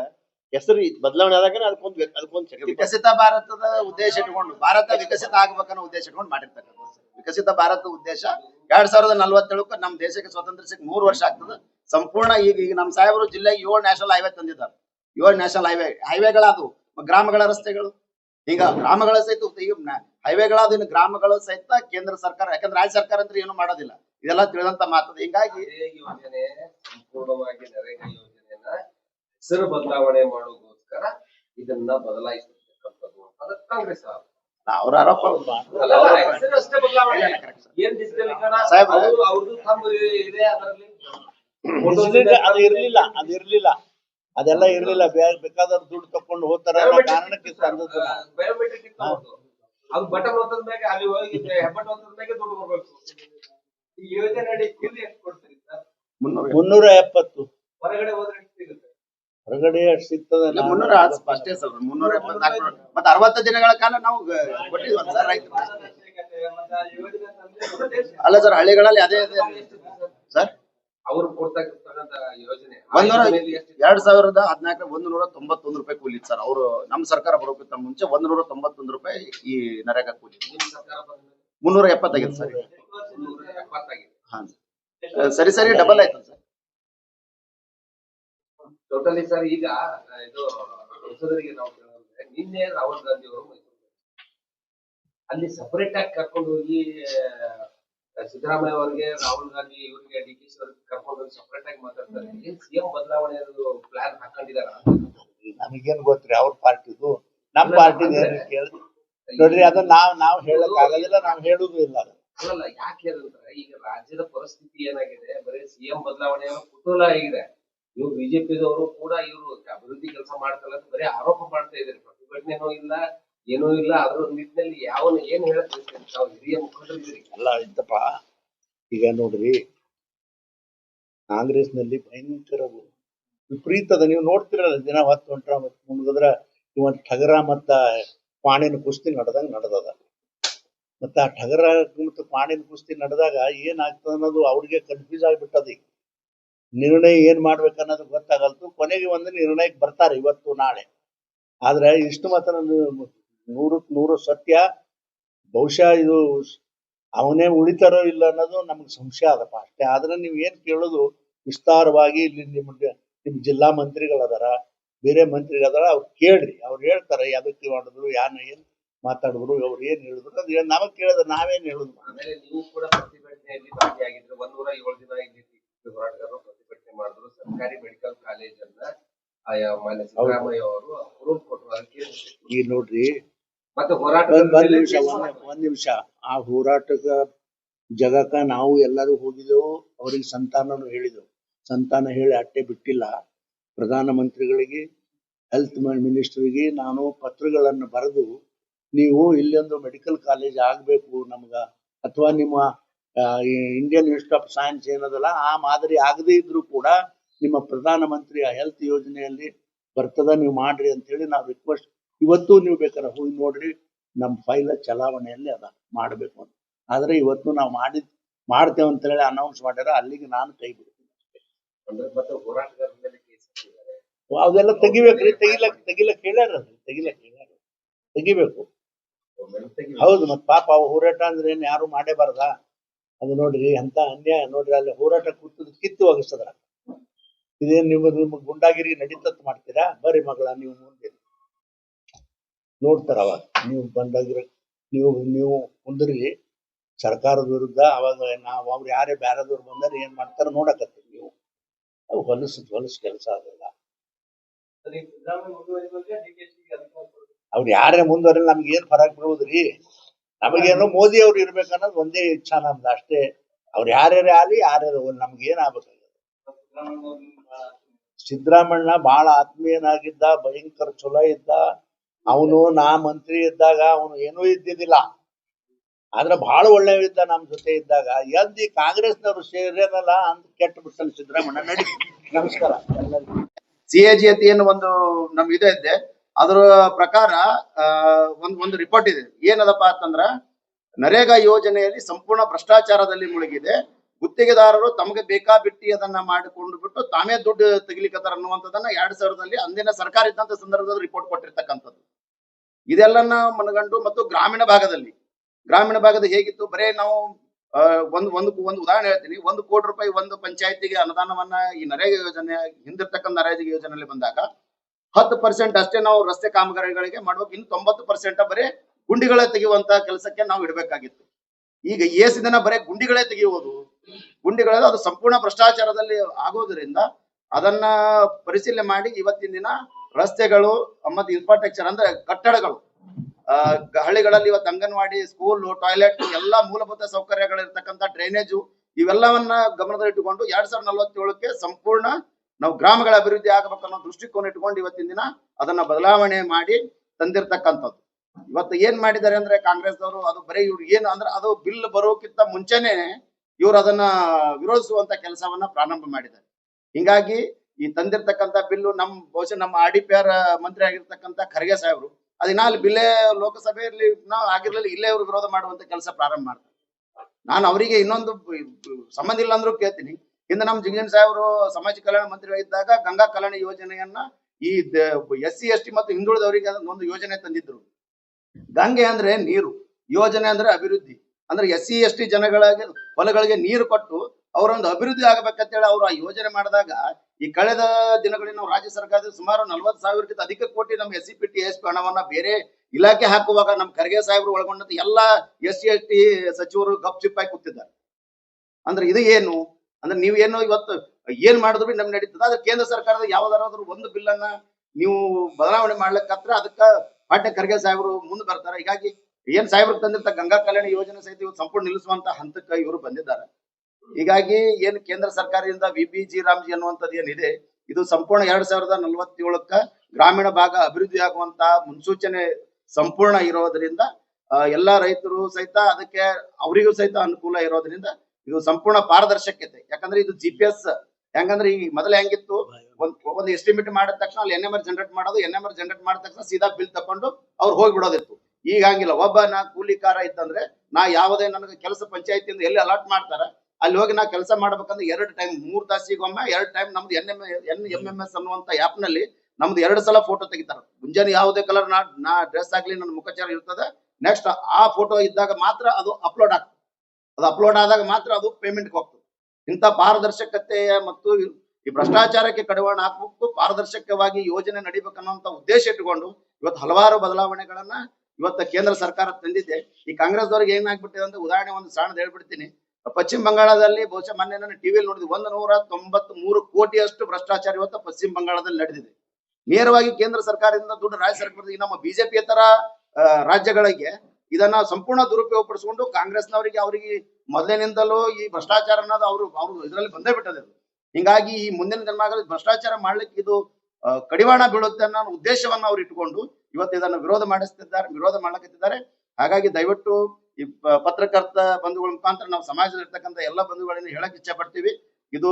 S7: ಹೆಸರು ಬದಲಾವಣೆ ಆದಾಗ ಅದಕ್ಕೊಂದು ಅದಕ್ಕೊಂದು ಶಕ್ತಿ
S6: ವಿಕಸಿತ ಭಾರತದ ಉದ್ದೇಶ ಇಟ್ಕೊಂಡು ಭಾರತ ವಿಕಸಿತ ಆಗ್ಬೇಕನ್ನೋ ಉದ್ದೇಶ ಇಟ್ಕೊಂಡು ಮಾಡಿರ್ತಕ್ಕಂಥ ವಿಕಸಿತ ಭಾರತ ಉದ್ದೇಶ ಎರಡ್ ಸಾವಿರದ ನಲ್ವತ್ತೇಳಕ್ಕೆ ನಮ್ಮ ದೇಶಕ್ಕೆ ಸ್ವಾತಂತ್ರ್ಯ ಸಿಕ್ಕ ಮೂರು ವರ್ಷ ಆಗ್ತದೆ. ಸಂಪೂರ್ಣ ಈಗ ಈಗ ನಮ್ಮ ಸಾಹೇಬರು ಜಿಲ್ಲೆಗೆ ಏಳು ನ್ಯಾಷನಲ್ ಹೈವೇ ತಂದಿದ್ದಾರೆ. ಏಳು ನ್ಯಾಷನಲ್ ಹೈವೇ ಹೈವೇಗಳಾದವು ಗ್ರಾಮಗಳ ರಸ್ತೆಗಳು. ಈಗ ಗ್ರಾಮಗಳ ಸಹಿತ ಈಗ ಹೈವೇಗಳಾದ ಇನ್ನು ಗ್ರಾಮಗಳ ಸಹಿತ ಕೇಂದ್ರ ಸರ್ಕಾರ ಯಾಕಂದ್ರೆ ರಾಜ್ಯ ಸರ್ಕಾರ ಅಂದ್ರೆ ಏನು ಮಾಡೋದಿಲ್ಲ. ಇದೆಲ್ಲ ತಿಳಿದಂತ ಮಾತದ ಹಿಂಗಾಗಿ
S3: ಯೋಜನೆ ಸಂಪೂರ್ಣವಾಗಿ ನರೇಗಾ ಯೋಜನೆಯನ್ನ ಹೆಸರು ಬದಲಾವಣೆ ಮಾಡೋದಕ್ಕೋಸ್ಕರ ಇದನ್ನ ಬದಲಾಯಿಸಿರ್ತಕ್ಕಂಥದ್ದು ಅಂತ ಕಾಂಗ್ರೆಸ್.
S6: ಅವ್ರ. ಆರೋಪ
S3: ಏನ್. ಅವ್ರು- ಅವ್ರದ್ದು ತಮ್ಮ ಇದೆ ಅದರಲ್ಲಿ
S2: ಅದು ಇರ್ಲಿಲ್ಲ ಅದು ಇರ್ಲಿಲ್ಲ. ಅದೆಲ್ಲ ಇರ್ಲಿಲ್ಲ ಬೇ- ಬೇಕಾದವ್ರು ದುಡ್ಡು ತಕೊಂಡು ಹೋಗ್ತಾರ ಅನ್ನೋ ಕಾರಣಕ್ಕೆ ತಂದದ್ದು. ನಾವು.
S3: ಬಯೋಮೆಟ್ರಿಕ್ ಅದು. ಬಟನ್ ಒತ್ತದ ಮ್ಯಾಗೆ ಅಲ್ಲಿ ಹೋಗಿ ಹೆಬ್ಬಟ್ ಒತ್ತದ ದುಡ್ಡು ಬರ್ಬೇಕು
S1: ಈ ಯೋಜನೆ ಅಡಿ ಕೂಲಿ ಎಷ್ಟು ಕೊಡ್ತೀರಿ ಸರ್?
S6: ಮುನ್ನೂರ.
S2: ಎಪ್ಪತ್ತು.
S1: ಹೊರಗಡೆ ಹೋದ್ರೆ ಎಷ್ಟು ಸಿಗುತ್ತೆ?
S2: ಹೊರಗಡೆ ಸಿಗ್ತದೆ
S6: ಇಲ್ಲ, ಮುನ್ನೂರ ಅಷ್ಟೇ ಅಷ್ಟೇ ಸರ್ ಮುನ್ನೂರ ಎಪ್ಪತ್ನಾಲ್ಕು ಮತ್ತೆ ಅರವತ್ತು ದಿನಗಳ ಕಾಲ ನಾವು ಗ- ಕೊಟ್ಟಿದ್ವಲ್ಲ ಸರ್ ರೈತರು.
S1: ಮತ್ತೆ ಆ ಯೋಜನೆ ತಂದ್ರೆ ಉದ್ದೇಶ
S6: ಅಲ್ಲ ಸರ್ ಹಳ್ಳಿಗಳಲ್ಲಿ ಅದೇ ಅದೇ ಸರ್?
S3: ಅವ್ರು ಕೊಡ್ತಕ್ಕಂತ ಯೋಜನೆ.
S6: ಒಂದೂರ ಎರಡ್ ಸಾವಿರದ ಹದಿನಾಲ್ಕರ ಒಂದು ನೂರ ತೊಂಬತ್ತೊಂದು ರೂಪಾಯಿ ಕೂಲಿ ಸರ್. ಅವರು ನಮ್ಮ ಸರ್ಕಾರ ಬರೋಕಿಂತ ಮುಂಚೆ ಒಂದ್ ನೂರ ತೊಂಬತ್ತೊಂದು ರೂಪಾಯಿ ಈ ನರೇಗಾ ಕೂಲಿ. ಮುನ್ನೂರ ಎಪ್ಪತ್ತಾಗಿತ್ತು ಸರ್. ಹಾ ಸರಿ. ಸರಿ ಡಬಲ್ ಆಯ್ತು ಸರ್.
S3: ಟೋಟಲಿ ಸರ್ ಈಗ ಇದು ಹೊಸದರಿಗೆ ನಾವು ಕೇಳೋದಂದ್ರೆ ನಿನ್ನೆ ರಾಹುಲ್ ಗಾಂಧಿ ಅವರು ಅಲ್ಲಿ ಸಪರೇಟ್ ಆಗಿ ಕರ್ಕೊಂಡು ಹೋಗಿ ಸಿದ್ದರಾಮಯ್ಯ ಅವರಿಗೆ ರಾಹುಲ್ ಗಾಂಧಿ ಇವರಿಗೆ ಡಿ ಕೆ ಶಿ ಅವ್ರಿಗೆ ಕರ್ಕೊಂಡು ಸಪರೇಟ್ ಆಗಿ ಮಾತಾಡ್ತಾರೆ ಸಿಎಂ ಬದಲಾವಣೆ ಪ್ಲಾನ್ ಹಾಕೊಂಡಿದಾರ
S2: ನಮಗೇನ್ ಗೊತ್ತ್ರಿ ಅವ್ರ ಪಾರ್ಟಿದು ನಮ್ ಪಾರ್ಟಿ ನೋಡ್ರಿ ಅದನ್ನ ನಾವ್ ನಾವ್ ಹೇಳಕ್ ಆಗೋದಿಲ್ಲ ನಾವ್ ಹೇಳುದು ಇಲ್ಲ ಅದು.
S3: ಅಲ್ಲಲ್ಲ ಯಾಕೆ ಹೇಳಿದ್ರೆ ಈಗ ರಾಜ್ಯದ ಪರಿಸ್ಥಿತಿ ಏನಾಗಿದೆ? ಬರೀ ಸಿಎಂ ಬದಲಾವಣೆ ಕುತೂಹಲ ಆಗಿದೆ. ಇವ್ರು ಬಿಜೆಪಿದವರು ಕೂಡ ಇವರು ಅಭಿವೃದ್ಧಿ ಕೆಲಸ ಮಾಡ್ತಾರೆ ಅಂತ ಬರೀ ಆರೋಪ ಮಾಡ್ತಾ ಇದ್ದಾರೆ. ಪ್ರತಿಭಟನೆನೂ ಇಲ್ಲ ಏನೂ ಇಲ್ಲ ಅದ್ರ ನಿಟ್ಟಿನಲ್ಲಿ ಯಾವ ಏನ್ ಹೇಳಕ್? ತಾವು ಹಿರಿಯ
S2: ಅಲ್ಲ, ಇದ್ದಪ್ಪ, ಈಗ ನೋಡ್ರಿ, ಕಾಂಗ್ರೆಸ್ನಲ್ಲಿ ಭಯಂಕರ ವಿಪರೀತದ, ನೀವು ನೋಡ್ತಿರಲ್ಲ, ದಿನ ಹೊತ್ತು ಹೊಂಟ್ರ ಮತ್ತೆ ಮುಂದ್ರ ಇವನ್ ಠಗರ ಮತ್ತ ಪಾಣಿನ ಕುಸ್ತಿ ನಡೆದಂಗ ನಡೆದದ. ಮತ್ತ ಆ ಠಗರ ಮತ್ತು ಪಾಣಿನ ಕುಸ್ತಿ ನಡೆದಾಗ ಏನಾಗ್ತದ ಅನ್ನೋದು ಅವ್ರಿಗೆ ಕನ್ಫ್ಯೂಸ್ ಆಗ್ಬಿಟ್ಟದ ಈಗ. ನಿರ್ಣಯ ಏನ್ ಮಾಡ್ಬೇಕನ್ನೋದು ಗೊತ್ತಾಗಲ್ತು, ಕೊನೆಗೆ ಒಂದು ನಿರ್ಣಯಕ್ಕೆ ಬರ್ತಾರೆ ಇವತ್ತು ನಾಳೆ. ಆದ್ರೆ ಇಷ್ಟು ಮಾತ್ರ ನೂರಕ್ ನೂರು ಸತ್ಯ. ಬಹುಶಃ ಇದು ಅವನೇ ಉಳಿತಾರೋ ಇಲ್ಲ ಅನ್ನೋದು ನಮ್ಗೆ ಸಂಶಯ ಅದಪ್ಪ ಅಷ್ಟೇ. ಆದ್ರೆ ನೀವ್ ಏನ್ ಕೇಳೋದು? ವಿಸ್ತಾರವಾಗಿ ಇಲ್ಲಿ ನಿಮ್ ನಿಮ್ ಜಿಲ್ಲಾ ಮಂತ್ರಿಗಳದಾರ ಬೇರೆ ಮಂತ್ರಿಗಳದಾರ ಅವ್ರು ಕೇಳ್ರಿ. ಅವ್ರು ಹೇಳ್ತಾರೆ ಯಾವ್ದಕ್ಕೆ ಮಾಡಿದ್ರು ಯಾನ ಏನ್ ಮಾತಾಡಿದ್ರು ಅವ್ರು ಏನ್ ಹೇಳಿದ್ರು ಅದು ಏನ್ ನಮಗ್ ಕೇಳಿದ್ರೆ ನಾವೇನ್ ಹೇಳುದು?
S3: ಆಮೇಲೆ ನೀವು ಕೂಡ ಪ್ರತಿಭಟನೆಯಲ್ಲಿ ಭಾಗಿಯಾಗಿದ್ರೆ ಒಂದೂರ ಏಳು ದಿನ ಇಲ್ಲಿ ಹೋರಾಟಗಾರರು ಪ್ರತಿಭಟನೆ ಮಾಡಿದ್ರು. ಸರ್ಕಾರಿ ಮೆಡಿಕಲ್ ಕಾಲೇಜನ್ನ ಮಾನ್ಯ ಸಿದ್ದರಾಮಯ್ಯ ಅವರು ಅಪ್ರೂವ್ ಕೊಟ್ಟರು ಅದಕ್ಕೆ
S2: ಈಗ ನೋಡ್ರಿ
S3: ಮತ್ತೆ ಹೋರಾಟ
S2: ಒಂದ್ ಒಂದ್ ನಿಮಿಷ ಒಂದ್ ಒಂದ್ ನಿಮಿಷ. ಆ ಹೋರಾಟದ ಜಗಕ್ಕ ನಾವು ಎಲ್ಲರೂ ಹೋಗಿದೆವು ಅವ್ರಿಗೆ ಸಂತಾನನು ಹೇಳಿದೆವು. ಸಂತಾನ ಹೇಳಿ ಅಟ್ಟೆ ಬಿಟ್ಟಿಲ್ಲ. ಪ್ರಧಾನ ಮಂತ್ರಿಗಳಿಗೆ ಹೆಲ್ತ್ ಮಿನಿಸ್ಟರ್ಗೆ ನಾನು ಪತ್ರಗಳನ್ನು ಬರೆದು ನೀವು ಇಲ್ಲೊಂದು ಮೆಡಿಕಲ್ ಕಾಲೇಜ್ ಆಗ್ಬೇಕು ನಮ್ಗ ಅಥವಾ ನಿಮ್ಮ ಇಂಡಿಯನ್ ಇನ್ಸ್ಟಿಟ್ಯೂಟ್ ಆಫ್ ಸೈನ್ಸ್ ಏನದಲ್ಲ ಆ ಮಾದರಿ ಆಗದೇ ಇದ್ರು ಕೂಡ ನಿಮ್ಮ ಪ್ರಧಾನ ಮಂತ್ರಿ ಹೆಲ್ತ್ ಯೋಜನೆಯಲ್ಲಿ ಬರ್ತದ ನೀವು ಮಾಡ್ರಿ ಅಂತ ಹೇಳಿ ನಾವು ರಿಕ್ವೆಸ್ಟ್ ಇವತ್ತು ನೀವು ಬೇಕಾದ್ರೆ ಹೋಗಿ ನೋಡ್ರಿ ನಮ್ಮ ಫೈಲ ಚಲಾವಣೆಯಲ್ಲಿ ಅದ ಮಾಡಬೇಕು ಅಂತ. ಆದ್ರೆ ಇವತ್ತು ನಾವು ಮಾಡಿ ಮಾಡ್ತೇವೆ ಅಂತ ಹೇಳಿ ಅನೌನ್ಸ್ ಮಾಡ್ಯಾರ ಅಲ್ಲಿಗೆ ನಾನು ಕೈ ಬಿಡ್ತೀನಿ ಅವೆಲ್ಲ ತೆಗಿಬೇಕ್ರಿ ತೆಗಿಲಕ್ ತೆಗಿಲಕ್ ಹೇಳ್ಯಾರ ತೆಗಿಲಕ್ ಹೇಳ್ಯಾರ ತೆಗಿಬೇಕು. ಹೌದು ಮತ್ ಪಾಪ ಅವ್ ಹೋರಾಟ ಅಂದ್ರೆ ಏನ್ ಯಾರು ಮಾಡೇ ಬಾರ್ದ ಅದು ನೋಡ್ರಿ ಅಂತ ಅನ್ಯಾಯ ನೋಡ್ರಿ ಅಲ್ಲಿ ಹೋರಾಟ ಕೂತದ ಕಿತ್ತು ಒಗಸ್ತದ್ರ ಇದೇನ್ ನಿಮ್ಮ ನಿಮ್ಮ ಗುಂಡಾಗಿರಿ ನಡೀತತ್ ಮಾಡ್ತೀರಾ? ಬರ್ರಿ ಮಗಳ ನೀವು ಮುಂದೆ. ನೋಡ್ತಾರ ಅವಾಗ. ನೀವು ಬಂದಾಗಿರ ನೀವು ನೀವು ಕುಂದ್ರಿ. ಸರ್ಕಾರದ ವಿರುದ್ಧ ಅವಾಗ ನಾವು ಅವ್ರು ಯಾರೇ ಬೇರೆದವ್ರು ಬಂದರೆ ಏನ್ ಮಾಡ್ತಾರ ನೋಡಕತ್ತೀವಿ ನೀವು. ಅವು ಹೊಲಸು ಹೊಲಸು ಕೆಲಸ ಅದಲ್ಲ. ಅವ್ರು ಯಾರೇ ಮುಂದುವರಿ ನಮ್ಗೆ ಏನ್ ಫರಕ್ ಬಿಡುವುದ್ರಿ ನಮಗೇನು ಮೋದಿ ಅವ್ರು ಇರ್ಬೇಕನ್ನೋದು ಒಂದೇ ಇಚ್ಛಾ ನಮ್ದು ಅಷ್ಟೇ. ಅವ್ರು ಯಾರ್ಯಾರೇ ಆಗಲಿ ಯಾರ್ಯಾರು ನಮ್ಗೆ ಏನ್ ಆಗ್ಬೇಕಾಗ್ಯದ ಸಿದ್ದರಾಮಣ್ಣ ಬಹಳ ಆತ್ಮೀಯನಾಗಿದ್ದ ಭಯಂಕರ ಚಲೋ ಇದ್ದ. ಅವನು ನಾ ಮಂತ್ರಿ ಇದ್ದಾಗ ಅವನು ಏನೂ ಇದ್ದಿದ್ದಿಲ್ಲ. ಆದ್ರೆ ಬಹಳ ಒಳ್ಳೆಯವಿದ್ದ ನಮ್ ಜೊತೆ ಇದ್ದಾಗ. ಎದ್ದಿ ಕಾಂಗ್ರೆಸ್ನವರು ಸೇರಿರಲ್ಲ ಅಂತ ಕೆಟ್ಟ ಬಿಟ್ಟು ನಡಿ. ನಮಸ್ಕಾರ.
S6: ಸಿ ಎ ಜಿ ಅಂತ ಏನು ಒಂದು ನಮ್ ಇದೆ ಇದೆ. ಅದ್ರ ಪ್ರಕಾರ ಒಂದ್, ಒಂದು ರಿಪೋರ್ಟ್ ಇದೆ. ಏನದಪ್ಪ ಅಂತಂದ್ರ, ನರೇಗಾ ಯೋಜನೆಯಲ್ಲಿ ಸಂಪೂರ್ಣ ಭ್ರಷ್ಟಾಚಾರದಲ್ಲಿ ಮುಳುಗಿದೆ. ಗುತ್ತಿಗೆದಾರರು ತಮಗೆ ಬೇಕಾಬಿಟ್ಟಿ ಅದನ್ನ ಮಾಡಿಕೊಂಡು ಬಿಟ್ಟು ತಾಮೇ ದುಡ್ಡು ತೆಗಿಲಿಕ್ಕೆ ಅನ್ನುವಂಥದ್ದನ್ನ ಎರಡ್ ಸಾವಿರದಲ್ಲಿ ಅಂದಿನ ಸರ್ಕಾರ ಇದ್ದಂತ ಸಂದರ್ಭದಲ್ಲಿ ರಿಪೋರ್ಟ್ ಕೊಟ್ಟಿರ್ತಕ್ಕಂಥದ್ದು. ಇದೆಲ್ಲನ್ನ ಮನಗಂಡು ಮತ್ತು ಗ್ರಾಮೀಣ ಭಾಗದಲ್ಲಿ, ಗ್ರಾಮೀಣ ಭಾಗದ ಹೇಗಿತ್ತು? ಬರೇ ನಾವು ಒಂದು ಒಂದು ಒಂದು ಉದಾಹರಣೆ ಹೇಳ್ತೀನಿ. ಒಂದು ಕೋಟಿ ರೂಪಾಯಿ ಒಂದು ಪಂಚಾಯತಿಗೆ ಅನುದಾನವನ್ನ ಈ ನರೇಗಾ ಯೋಜನೆ, ಹಿಂದಿರ್ತಕ್ಕಂಥ ನರೇಗಾ ಯೋಜನೆಯಲ್ಲಿ ಬಂದಾಗ ಹತ್ತು ಪರ್ಸೆಂಟ್ ಅಷ್ಟೇ ನಾವು ರಸ್ತೆ ಕಾಮಗಾರಿಗಳಿಗೆ ಮಾಡ್ಬೇಕು. ಇನ್ನು ತೊಂಬತ್ತು ಪರ್ಸೆಂಟ್ ಬರೀ ಗುಂಡಿಗಳೇ ತೆಗೆಯುವಂತ ಕೆಲಸಕ್ಕೆ ನಾವು ಇಡಬೇಕಾಗಿತ್ತು. ಈಗ ಏಸು ದಿನ ಬರೀ ಗುಂಡಿಗಳೇ ತೆಗೆಯುವುದು. ಗುಂಡಿಗಳ ಅದು ಸಂಪೂರ್ಣ ಭ್ರಷ್ಟಾಚಾರದಲ್ಲಿ ಆಗೋದ್ರಿಂದ ಅದನ್ನ ಪರಿಶೀಲನೆ ಮಾಡಿ ಇವತ್ತಿನ ದಿನ ರಸ್ತೆಗಳು, ಮತ್ತೆ ಇನ್ಫ್ರಾಸ್ಟ್ರಕ್ಚರ್ ಅಂದ್ರೆ ಕಟ್ಟಡಗಳು. ಹಳ್ಳಿಗಳಲ್ಲಿ ಇವತ್ತು ಅಂಗನವಾಡಿ ಸ್ಕೂಲ್ ಟಾಯ್ಲೆಟ್ ಎಲ್ಲಾ ಮೂಲಭೂತ ಸೌಕರ್ಯಗಳಿರ್ತಕ್ಕಂಥ ಡ್ರೈನೇಜು ಇವೆಲ್ಲವನ್ನ ಗಮನದಲ್ಲಿಟ್ಟುಕೊಂಡು ಎರಡ್ ಸಾವಿರದ ನಲವತ್ತೇಳಕ್ಕೆ ಸಂಪೂರ್ಣ ನಾವು ಗ್ರಾಮಗಳ ಅಭಿವೃದ್ಧಿ ಆಗಬೇಕು ಅನ್ನೋ ದೃಷ್ಟಿಕೋನ ಇಟ್ಕೊಂಡು ಇವತ್ತಿನ ದಿನ ಅದನ್ನ ಬದಲಾವಣೆ ಮಾಡಿ ತಂದಿರ್ತಕ್ಕಂಥದ್ದು. ಇವತ್ತು ಏನ್ ಮಾಡಿದ್ದಾರೆ ಅಂದ್ರೆ ಕಾಂಗ್ರೆಸ್ದವರು, ಅದು ಬರೀ ಇವ್ರು ಏನು ಅಂದ್ರೆ ಅದು ಬಿಲ್ ಬರೋಕ್ಕಿಂತ ಮುಂಚೆನೆ ಇವರು ಅದನ್ನ ವಿರೋಧಿಸುವಂತ ಕೆಲಸವನ್ನ ಪ್ರಾರಂಭ ಮಾಡಿದ್ದಾರೆ. ಹಿಂಗಾಗಿ ಈ ತಂದಿರ್ತಕ್ಕಂತ ಬಿಲ್ಲು ನಮ್ ಬಹುಶಃ ನಮ್ಮ ಆರ್ ಡಿ ಪಿ ಆರ್ ಮಂತ್ರಿ ಆಗಿರ್ತಕ್ಕಂತ ಖರ್ಗೆ ಸಾಹೇಬ್ರು. ಅದಿನ ಅಲ್ಲಿ ಬಿಲ್ಲೇ ಲೋಕಸಭೆಯಲ್ಲಿ ನಾವು ಆಗಿರ್ಲಿಲ್ಲ, ಇಲ್ಲೇ ಅವರು ವಿರೋಧ ಮಾಡುವಂತ ಕೆಲಸ ಪ್ರಾರಂಭ ಮಾಡ್ತಾರೆ. ನಾನು ಅವರಿಗೆ ಇನ್ನೊಂದು ಸಂಬಂಧ ಇಲ್ಲ ಅಂದ್ರೂ ಕೇಳ್ತೀನಿ. ಹಿಂದೆ ನಮ್ ಜಿಂಗನ್ ಸಾಹೇಬರು ಸಮಾಜ ಕಲ್ಯಾಣ ಮಂತ್ರಿ ಇದ್ದಾಗ ಗಂಗಾ ಕಲ್ಯಾಣ ಯೋಜನೆಯನ್ನ ಈ ಎಸ್ ಸಿ ಎಸ್ ಟಿ ಮತ್ತು ಹಿಂದುಳಿದವರಿಗೆ ಒಂದು ಯೋಜನೆ ತಂದಿದ್ರು. ಗಂಗೆ ಅಂದ್ರೆ ನೀರು. ಯೋಜನೆ ಅಂದ್ರೆ ಅಭಿವೃದ್ಧಿ. ಅಂದ್ರೆ ಎಸ್ ಸಿ ಎಸ್ ಟಿ ಜನಗಳಿಗೆ ಹೊಲಗಳಿಗೆ ನೀರು ಕೊಟ್ಟು ಅವರೊಂದು ಅಭಿವೃದ್ಧಿ ಆಗಬೇಕಂತೇಳಿ ಅವರು ಆ ಯೋಜನೆ ಮಾಡಿದಾಗ ಈ ಕಳೆದ ದಿನಗಳಲ್ಲಿ ನಾವು ರಾಜ್ಯ ಸರ್ಕಾರದ ಸುಮಾರು ನಲವತ್ತು ಸಾವಿರಕ್ಕಿಂತ ಅಧಿಕ ಕೋಟಿ ನಮ್ಮ S C P T S P ಹಣವನ್ನ ಬೇರೆ ಇಲಾಖೆ ಹಾಕುವಾಗ ನಮ್ಮ ಖರ್ಗೆ ಸಾಹೇಬರು ಒಳಗೊಂಡಂತ ಎಲ್ಲಾ ಎಸ್ ಸಿ ಎಸ್ ಟಿ ಸಚಿವರು ಗಪ್ ಚಿಪ್ಪಾಗಿ ಕೂತಿದ್ದಾರೆ. ಅಂದ್ರೆ ಇದು ಏನು? ಅಂದ್ರೆ ನೀವು ಏನು ಇವತ್ತು ಏನ್ ಮಾಡಿದ್ರು ನಮ್ಗೆ ನಡೀತದ. ಅದ್ರ ಕೇಂದ್ರ ಸರ್ಕಾರದ ಯಾವ್ದಾರಾದ್ರು ಒಂದು ಬಿಲ್ ಅನ್ನ ನೀವು ಬದಲಾವಣೆ ಮಾಡ್ಲಿಕ್ಕತ್ರ ಅದಕ್ಕ ಪಾಟ್ಯ ಖರ್ಗೆ ಸಾಹೇಬರು ಮುಂದೆ ಬರ್ತಾರೆ. ಹೀಗಾಗಿ ಏನ್ ಸಾಹೇಬರು ತಂದಿರ್ತ ಗಂಗಾ ಕಲ್ಯಾಣ ಯೋಜನೆ ಸಹಿತ ಇವತ್ತು ಸಂಪೂರ್ಣ ನಿಲ್ಲಿಸುವಂತ ಹಂತಕ್ಕೆ ಇವರು ಬಂದಿದ್ದಾರೆ. ಹೀಗಾಗಿ ಏನ್ ಕೇಂದ್ರ ಸರ್ಕಾರದಿಂದ ವಿ ಬಿ ಜಿ ರಾಮ್ಜಿ ಅನ್ನುವಂಥದ್ದು ಏನಿದೆ, ಇದು ಸಂಪೂರ್ಣ ಎರಡ್ ಸಾವಿರದ ನಲವತ್ತೇಳಕ್ಕ ಗ್ರಾಮೀಣ ಭಾಗ ಅಭಿವೃದ್ಧಿ ಆಗುವಂತ ಮುನ್ಸೂಚನೆ ಸಂಪೂರ್ಣ ಇರೋದ್ರಿಂದ ಎಲ್ಲಾ ರೈತರು ಸಹಿತ ಅದಕ್ಕೆ ಅವರಿಗೂ ಸಹಿತ ಅನುಕೂಲ ಇರೋದ್ರಿಂದ ಇದು ಸಂಪೂರ್ಣ ಪಾರದರ್ಶಕತೆ. ಯಾಕಂದ್ರೆ ಇದು ಜಿ ಪಿ ಎಸ್ ಹೆಂಗಂದ್ರೆ ಈ ಮೊದಲು ಹೆಂಗಿತ್ತು, ಒಂದ್, ಒಂದು ಎಸ್ಟಿಮೇಟ್ ಮಾಡಿದ ತಕ್ಷಣ ಅಲ್ಲಿ ಎನ್ ಎಂ ಆರ್ ಜನರೇಟ್ ಮಾಡೋದು ಎನ್ ಎಂ ಆರ್ ಜನರೇಟ್ ಮಾಡಿದ ತಕ್ಷಣ ಸೀದಾ ಬಿಲ್ ತಕೊಂಡು ಅವ್ರು ಹೋಗ್ಬಿಡೋದಿತ್ತು. ಈಗ ಹಂಗಿಲ್ಲ. ಒಬ್ಬ ನಾ ಕೂಲಿಕಾರ ಇತ್ತಂದ್ರೆ ನಾ ಯಾವುದೇ ನನಗೆ ಕೆಲಸ ಪಂಚಾಯತಿಯಿಂದ ಎಲ್ಲಿ ಅಲಾಟ್ ಮಾಡ್ತಾರ ಅಲ್ಲಿ ಹೋಗಿ ನಾ ಕೆಲಸ ಮಾಡ್ಬೇಕಂದ್ರೆ ಎರಡು ಟೈಮ್ ಮೂರ್ ತಾಸಿಗೊಮ್ಮೆ ಎರಡು ಟೈಮ್ ನಮ್ದು N M N M M S ಅನ್ನುವಂತ ಆಪ್ನಲ್ಲಿ ನಮ್ದು ಎರಡು ಸಲ ಫೋಟೋ ತೆಗಿತಾರ. ಮುಂಜಾನೆ ಯಾವುದೇ ಕಲರ್ ನಾ ನಾ ಡ್ರೆಸ್ ಆಗ್ಲಿ, ನನ್ನ ಮುಖಚಾರ ಇರ್ತದೆ. ನೆಕ್ಸ್ಟ್ ಆ ಫೋಟೋ ಇದ್ದಾಗ ಮಾತ್ರ ಅದು ಅಪ್ಲೋಡ್ ಆಗ್ತದೆ. ಅದು ಅಪ್ಲೋಡ್ ಆದಾಗ ಮಾತ್ರ ಅದು ಪೇಮೆಂಟ್ ಹೋಗ್ತದೆ. ಇಂಥ ಪಾರದರ್ಶಕತೆ ಮತ್ತು ಈ ಭ್ರಷ್ಟಾಚಾರಕ್ಕೆ ಕಡಿವಾಣ ಹಾಕಬೇಕು, ಪಾರದರ್ಶಕವಾಗಿ ಯೋಜನೆ ನಡಿಬೇಕನ್ನುವಂತ ಉದ್ದೇಶ ಇಟ್ಟುಕೊಂಡು ಇವತ್ತು ಹಲವಾರು ಬದಲಾವಣೆಗಳನ್ನ ಇವತ್ತು ಕೇಂದ್ರ ಸರ್ಕಾರ ತಂದಿದೆ. ಈ ಕಾಂಗ್ರೆಸ್ ಕಾಂಗ್ರೆಸ್ದವ್ರಿಗೆ ಏನಾಗ್ಬಿಟ್ಟಿದೆ ಅಂದ್ರೆ ಉದಾಹರಣೆ ಒಂದು ಸಾಣದ ಹೇಳ್ಬಿಡ್ತೀನಿ. ಪಶ್ಚಿಮ ಬಂಗಾಳದಲ್ಲಿ ಬಹುಶಃ ಮೊನ್ನೆ ನಾನು ಟಿವಿಯಲ್ಲಿ ನೋಡಿದ್ವಿ ಒಂದು ನೂರ ತೊಂಬತ್ ಮೂರು ಕೋಟಿಯಷ್ಟು ಭ್ರಷ್ಟಾಚಾರ ಇವತ್ತು ಪಶ್ಚಿಮ ಬಂಗಾಳದಲ್ಲಿ ನಡೆದಿದೆ ನೇರವಾಗಿ ಕೇಂದ್ರ ಸರ್ಕಾರದಿಂದ ದುಡ್ಡು ರಾಜ್ಯ ಸರ್ಕಾರದ ನಮ್ಮ ಬಿಜೆಪಿ ತರ ರಾಜ್ಯಗಳಿಗೆ ಇದನ್ನ ಸಂಪೂರ್ಣ ದುರುಪಯೋಗ ಪಡಿಸಿಕೊಂಡು ಕಾಂಗ್ರೆಸ್ನವರಿಗೆ ಅವರಿಗೆ ಮೊದಲಿನಿಂದಲೂ ಈ ಭ್ರಷ್ಟಾಚಾರ ಅನ್ನೋದು ಅವರು ಅವರು ಇದರಲ್ಲಿ ಬಂದೇ ಬಿಟ್ಟದೆ. ಹಿಂಗಾಗಿ ಈ ಮುಂದಿನ ಜನ್ಮಾಗಲಿ ಭ್ರಷ್ಟಾಚಾರ ಮಾಡ್ಲಿಕ್ಕೆ ಇದು ಕಡಿವಾಣ ಬೀಳುತ್ತೆ ಅನ್ನೋ ಉದ್ದೇಶವನ್ನ ಅವ್ರು ಇಟ್ಕೊಂಡು ಇವತ್ತು ಇದನ್ನ ವಿರೋಧ ಮಾಡಿಸ್ತಿದ್ದಾರೆ, ವಿರೋಧ ಮಾಡ್ಲಕತ್ತಿದ್ದಾರೆ ಹಾಗಾಗಿ ದಯವಿಟ್ಟು ಈ ಪತ್ರಕರ್ತ ಬಂಧುಗಳ ಮುಖಾಂತರ ನಾವು ಸಮಾಜದಲ್ಲಿ ಇರ್ತಕ್ಕಂಥ ಎಲ್ಲ ಬಂಧುಗಳನ್ನು ಹೇಳಕ್ ಇಚ್ಛೆ ಪಡ್ತೀವಿ ಇದು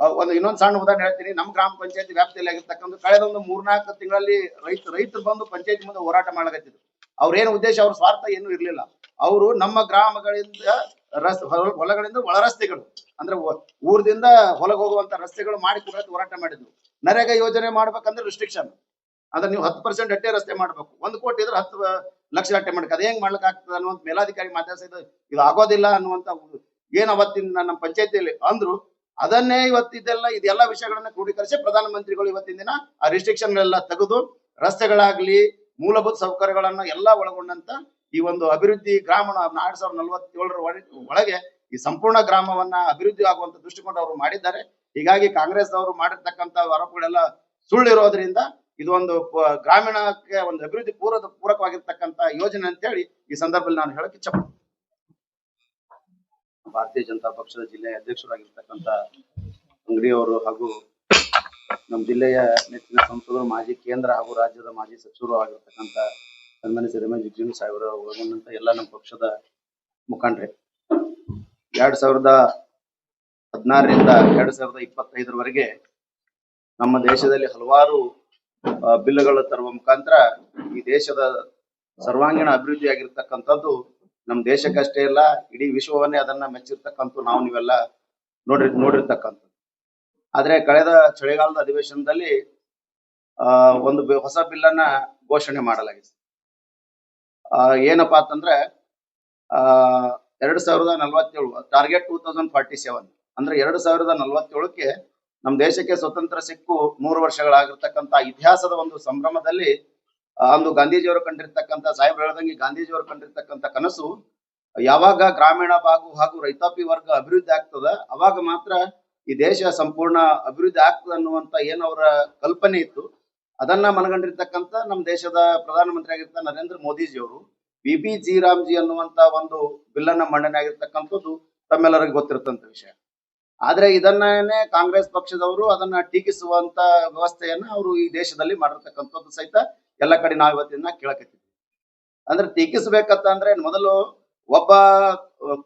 S6: ಒಂದು ಇನ್ನೊಂದು ಸಣ್ಣ ಉದಾಹರಣೆ ಹೇಳ್ತೀನಿ. ನಮ್ಮ ಗ್ರಾಮ ಪಂಚಾಯತಿ ವ್ಯಾಪ್ತಿಯಲ್ಲಿ ಆಗಿರ್ತಕ್ಕಂಥ ಕಳೆದ ಒಂದು ಮೂರ್ನಾಲ್ಕು ತಿಂಗಳಲ್ಲಿ ರೈತ, ರೈತರು ಬಂದು ಪಂಚಾಯತಿ ಮುಂದೆ ಹೋರಾಟ ಮಾಡಕತ್ತಿದ್ರು. ಅವ್ರೇನು ಉದ್ದೇಶ, ಅವ್ರ ಸ್ವಾರ್ಥ ಏನು ಇರಲಿಲ್ಲ. ಅವರು ನಮ್ಮ ಗ್ರಾಮಗಳಿಂದ ರಸ್, ಹೊಲ- ಹೊಲಗಳಿಂದ ಒಳ ರಸ್ತೆಗಳು, ಅಂದ್ರೆ ಊರ್ದಿಂದ ಹೊಲಗೆ ಹೋಗುವಂತ ರಸ್ತೆಗಳು ಮಾಡಿ ಕೂಡ ಹೋರಾಟ ಮಾಡಿದ್ರು. ನರೇಗಾ ಯೋಜನೆ ಮಾಡ್ಬೇಕಂದ್ರೆ ರಿಸ್ಟ್ರಿಕ್ಷನ್ ಅಂದ್ರೆ ನೀವು ಹತ್ತು ಪರ್ಸೆಂಟ್ ಅಟ್ಟೆ ರಸ್ತೆ ಮಾಡ್ಬೇಕು. ಒಂದು ಕೋಟಿ ಇದ್ರೆ ಹತ್ತು ಲಕ್ಷ ಗಟ್ಟೆ ಮಾಡ್ಬೇಕು ಅದೇ ಹೆಂಗ್ ಮಾಡ್ಲಿಕ್ಕೆ ಆಗ್ತದೆ ಅನ್ನುವಂತ ಮೇಲಾಧಿಕಾರಿ ಮಾತಾಡ್ಸಿದ್ದು ಇದು ಆಗೋದಿಲ್ಲ ಅನ್ನುವಂತ ಏನ್ ಅವತ್ತಿನ ನಮ್ಮ ಪಂಚಾಯತಿಯಲ್ಲಿ ಅಂದ್ರು, ಅದನ್ನೇ ಇವತ್ತಿದ್ದೆಲ್ಲ ಇದೆಲ್ಲ ವಿಷಯಗಳನ್ನ ಕ್ರೋಢೀಕರಿಸಿ ಪ್ರಧಾನಮಂತ್ರಿಗಳು ಇವತ್ತಿನ ದಿನ ಆ ರಿಸ್ಟ್ರಿಕ್ಷನ್ ಎಲ್ಲ ತೆಗೆದು ರಸ್ತೆಗಳಾಗ್ಲಿ, ಮೂಲಭೂತ ಸೌಕರ್ಯಗಳನ್ನ ಎಲ್ಲ ಒಳಗೊಂಡಂತ ಈ ಒಂದು ಅಭಿವೃದ್ಧಿ ಗ್ರಾಮ ಎರಡ್ ಸಾವಿರದ ನಲವತ್ತೇಳರ ಒಳಗೆ ಈ ಸಂಪೂರ್ಣ ಗ್ರಾಮವನ್ನ ಅಭಿವೃದ್ಧಿ ಆಗುವಂತ ದೃಷ್ಟಿಕೋನ ಅವರು ಮಾಡಿದ್ದಾರೆ. ಹೀಗಾಗಿ ಕಾಂಗ್ರೆಸ್ ಅವರು ಮಾಡಿರ್ತಕ್ಕಂತ ಆರೋಪಗಳೆಲ್ಲ ಸುಳ್ಳಿರೋದ್ರಿಂದ ಇದು ಒಂದು ಗ್ರಾಮೀಣಕ್ಕೆ ಒಂದು ಅಭಿವೃದ್ಧಿ ಪೂರದ ಪೂರಕವಾಗಿರ್ತಕ್ಕಂತ ಯೋಜನೆ ಅಂತ ಹೇಳಿ ಈ ಸಂದರ್ಭದಲ್ಲಿ ನಾನು ಹೇಳಕ್ ಇಚ್ಛೆ ಭಾರತೀಯ ಜನತಾ ಪಕ್ಷದ ಜಿಲ್ಲೆಯ ಅಧ್ಯಕ್ಷರಾಗಿರ್ತಕ್ಕಂತ ಅಂಗಡಿಯವರು ಹಾಗೂ ನಮ್ಮ ಜಿಲ್ಲೆಯ ನೆಚ್ಚಿನ ಸಂಸದರು, ಮಾಜಿ ಕೇಂದ್ರ ಹಾಗೂ ರಾಜ್ಯದ ಮಾಜಿ ಸಚಿವರು ಆಗಿರ್ತಕ್ಕಂಥ ಸನ್ಮಾನ್ಯ ಶ್ರೀ ಜಿಗ್ಜಿಮ್ ಸಾಹೇಬರು ಒಳಗೊಂಡಂತ ಎಲ್ಲ ನಮ್ಮ ಪಕ್ಷದ ಮುಖಂಡರೇ, ಎರಡ್ ಸಾವಿರದ ಹದಿನಾರರಿಂದ ಎರಡ್ ಸಾವಿರದ ಇಪ್ಪತ್ತೈದರವರೆಗೆ ನಮ್ಮ ದೇಶದಲ್ಲಿ ಹಲವಾರು ಬಿಲ್ಗಳು ತರುವ ಮುಖಾಂತರ ಈ ದೇಶದ ಸರ್ವಾಂಗೀಣ ಅಭಿವೃದ್ಧಿ ಆಗಿರ್ತಕ್ಕಂಥದ್ದು ನಮ್ಮ ದೇಶಕ್ಕಷ್ಟೇ ಇಲ್ಲ ಇಡೀ ವಿಶ್ವವನ್ನೇ ಅದನ್ನ ಮೆಚ್ಚಿರ್ತಕ್ಕಂಥ ನಾವು ನೀವೆಲ್ಲ ನೋಡಿ ನೋಡಿರ್ತಕ್ಕಂಥದ್ದು. ಆದ್ರೆ ಕಳೆದ ಚಳಿಗಾಲದ ಅಧಿವೇಶನದಲ್ಲಿ, ಆ, ಒಂದು ಹೊಸ ಬಿಲ್ ಅನ್ನ ಘೋಷಣೆ ಮಾಡಲಾಗಿದೆ ಆ, ಏನಪ್ಪಾ ಅಂತಂದ್ರೆ, ಆ, ಎರಡ್ ಸಾವಿರದ ನಲವತ್ತೇಳು, target two thousand forty seven, ಅಂದ್ರೆ ಎರಡ್ ಸಾವಿರದ ನಲವತ್ತೇಳಕ್ಕೆ ನಮ್ಮ ದೇಶಕ್ಕೆ ಸ್ವತಂತ್ರ ಸಿಕ್ಕು ನೂರು ವರ್ಷಗಳಾಗಿರ್ತಕ್ಕಂಥ ಇತಿಹಾಸದ ಒಂದು ಸಂಭ್ರಮದಲ್ಲಿ ಅಂದು ಗಾಂಧೀಜಿಯವರು ಕಂಡಿರ್ತಕ್ಕಂಥ ಸಾಹೇಬ್ ಹೇಳ್ದಂಗೆ ಗಾಂಧೀಜಿಯವರು ಕಂಡಿರ್ತಕ್ಕಂಥ ಕನಸು, ಯಾವಾಗ ಗ್ರಾಮೀಣ ಭಾಗ ಹಾಗೂ ರೈತಾಪಿ ವರ್ಗ ಅಭಿವೃದ್ಧಿ ಆಗ್ತದ, ಅವಾಗ ಮಾತ್ರ ಈ ದೇಶ ಸಂಪೂರ್ಣ ಅಭಿವೃದ್ಧಿ ಆಗ್ತದೆ ಅನ್ನುವಂತ ಏನು ಅವರ ಕಲ್ಪನೆ ಇತ್ತು. ಅದನ್ನ ಮನಗಂಡಿರ್ತಕ್ಕಂಥ ನಮ್ಮ ದೇಶದ ಪ್ರಧಾನಮಂತ್ರಿ ಆಗಿರ್ತ ನರೇಂದ್ರ ಮೋದಿಜಿಯವರು ಬಿ ಬಿ ಜಿ ರಾಮ್ಜಿ ಅನ್ನುವಂತ ಒಂದು ಬಿಲ್ಲನ್ನ ಮಂಡನೆ ಆಗಿರ್ತಕ್ಕಂಥದ್ದು ತಮ್ಮೆಲ್ಲರಿಗೂ ಗೊತ್ತಿರತಕ್ಕಂತ ವಿಷಯ. ಆದ್ರೆ ಇದನ್ನೇ ಕಾಂಗ್ರೆಸ್ ಪಕ್ಷದವರು ಅದನ್ನ ಟೀಕಿಸುವಂತ ವ್ಯವಸ್ಥೆಯನ್ನ ಅವರು ಈ ದೇಶದಲ್ಲಿ ಮಾಡಿರ್ತಕ್ಕಂಥದ್ದು ಸಹಿತ ಎಲ್ಲ ಕಡೆ ನಾವು ಇವತ್ತಿನ ಕೇಳಕತ್ತಿದ್ವಿ. ಅಂದ್ರೆ ಟೀಕಿಸ್ಬೇಕಂತ ಅಂದ್ರೆ ಮೊದಲು ಒಬ್ಬ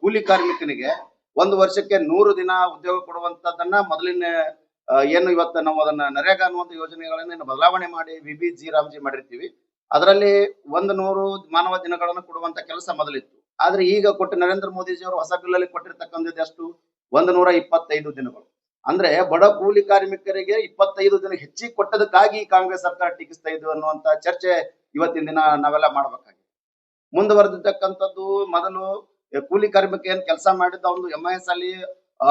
S6: ಕೂಲಿ ಕಾರ್ಮಿಕನಿಗೆ ಒಂದು ವರ್ಷಕ್ಕೆ ನೂರು ದಿನ ಉದ್ಯೋಗ ಕೊಡುವಂತದ್ದನ್ನ ಮೊದಲಿನ ಏನು ಇವತ್ತ ನಾವು ಅದನ್ನ ನರೇಗಾ ಅನ್ನುವಂತ ಯೋಜನೆಗಳನ್ನ ಬದಲಾವಣೆ ಮಾಡಿ ವಿ ಬಿ ಜಿ ರಾಮ್ಜಿ ಮಾಡಿರ್ತೀವಿ. ಅದರಲ್ಲಿ ಒಂದು ನೂರು ಮಾನವ ದಿನಗಳನ್ನು ಕೊಡುವಂತ ಕೆಲಸ ಮೊದಲಿತ್ತು. ಆದ್ರೆ ಈಗ ಕೊಟ್ಟು ನರೇಂದ್ರ ಮೋದಿಜಿ ಅವರು ಹೊಸ ಬಿಲ್ಲಲ್ಲಿ ಕೊಟ್ಟಿರ್ತಕ್ಕಂಥದ್ದು ಎಷ್ಟು? ಒಂದು ನೂರ ಇಪ್ಪತ್ತೈದು ದಿನಗಳು. ಅಂದ್ರೆ ಬಡ ಕೂಲಿ ಕಾರ್ಮಿಕರಿಗೆ ಇಪ್ಪತ್ತೈದು ದಿನ ಹೆಚ್ಚಿಗೆ ಕೊಟ್ಟದಕ್ಕಾಗಿ ಕಾಂಗ್ರೆಸ್ ಸರ್ಕಾರ ಟೀಕಿಸ್ತಾ ಇದ್ವು ಅನ್ನುವಂತ ಚರ್ಚೆ ಇವತ್ತಿನ ದಿನ ನಾವೆಲ್ಲ ಮಾಡ್ಬೇಕಾಗಿದೆ. ಮುಂದುವರೆದಿರ್ತಕ್ಕಂಥದ್ದು ಮೊದಲು ಕೂಲಿ ಕಾರ್ಮಿಕ ಏನ್ ಕೆಲಸ ಮಾಡಿದ್ದ ಅವನು ಎಂ ಐ ಎಸ್ ಅಲ್ಲಿ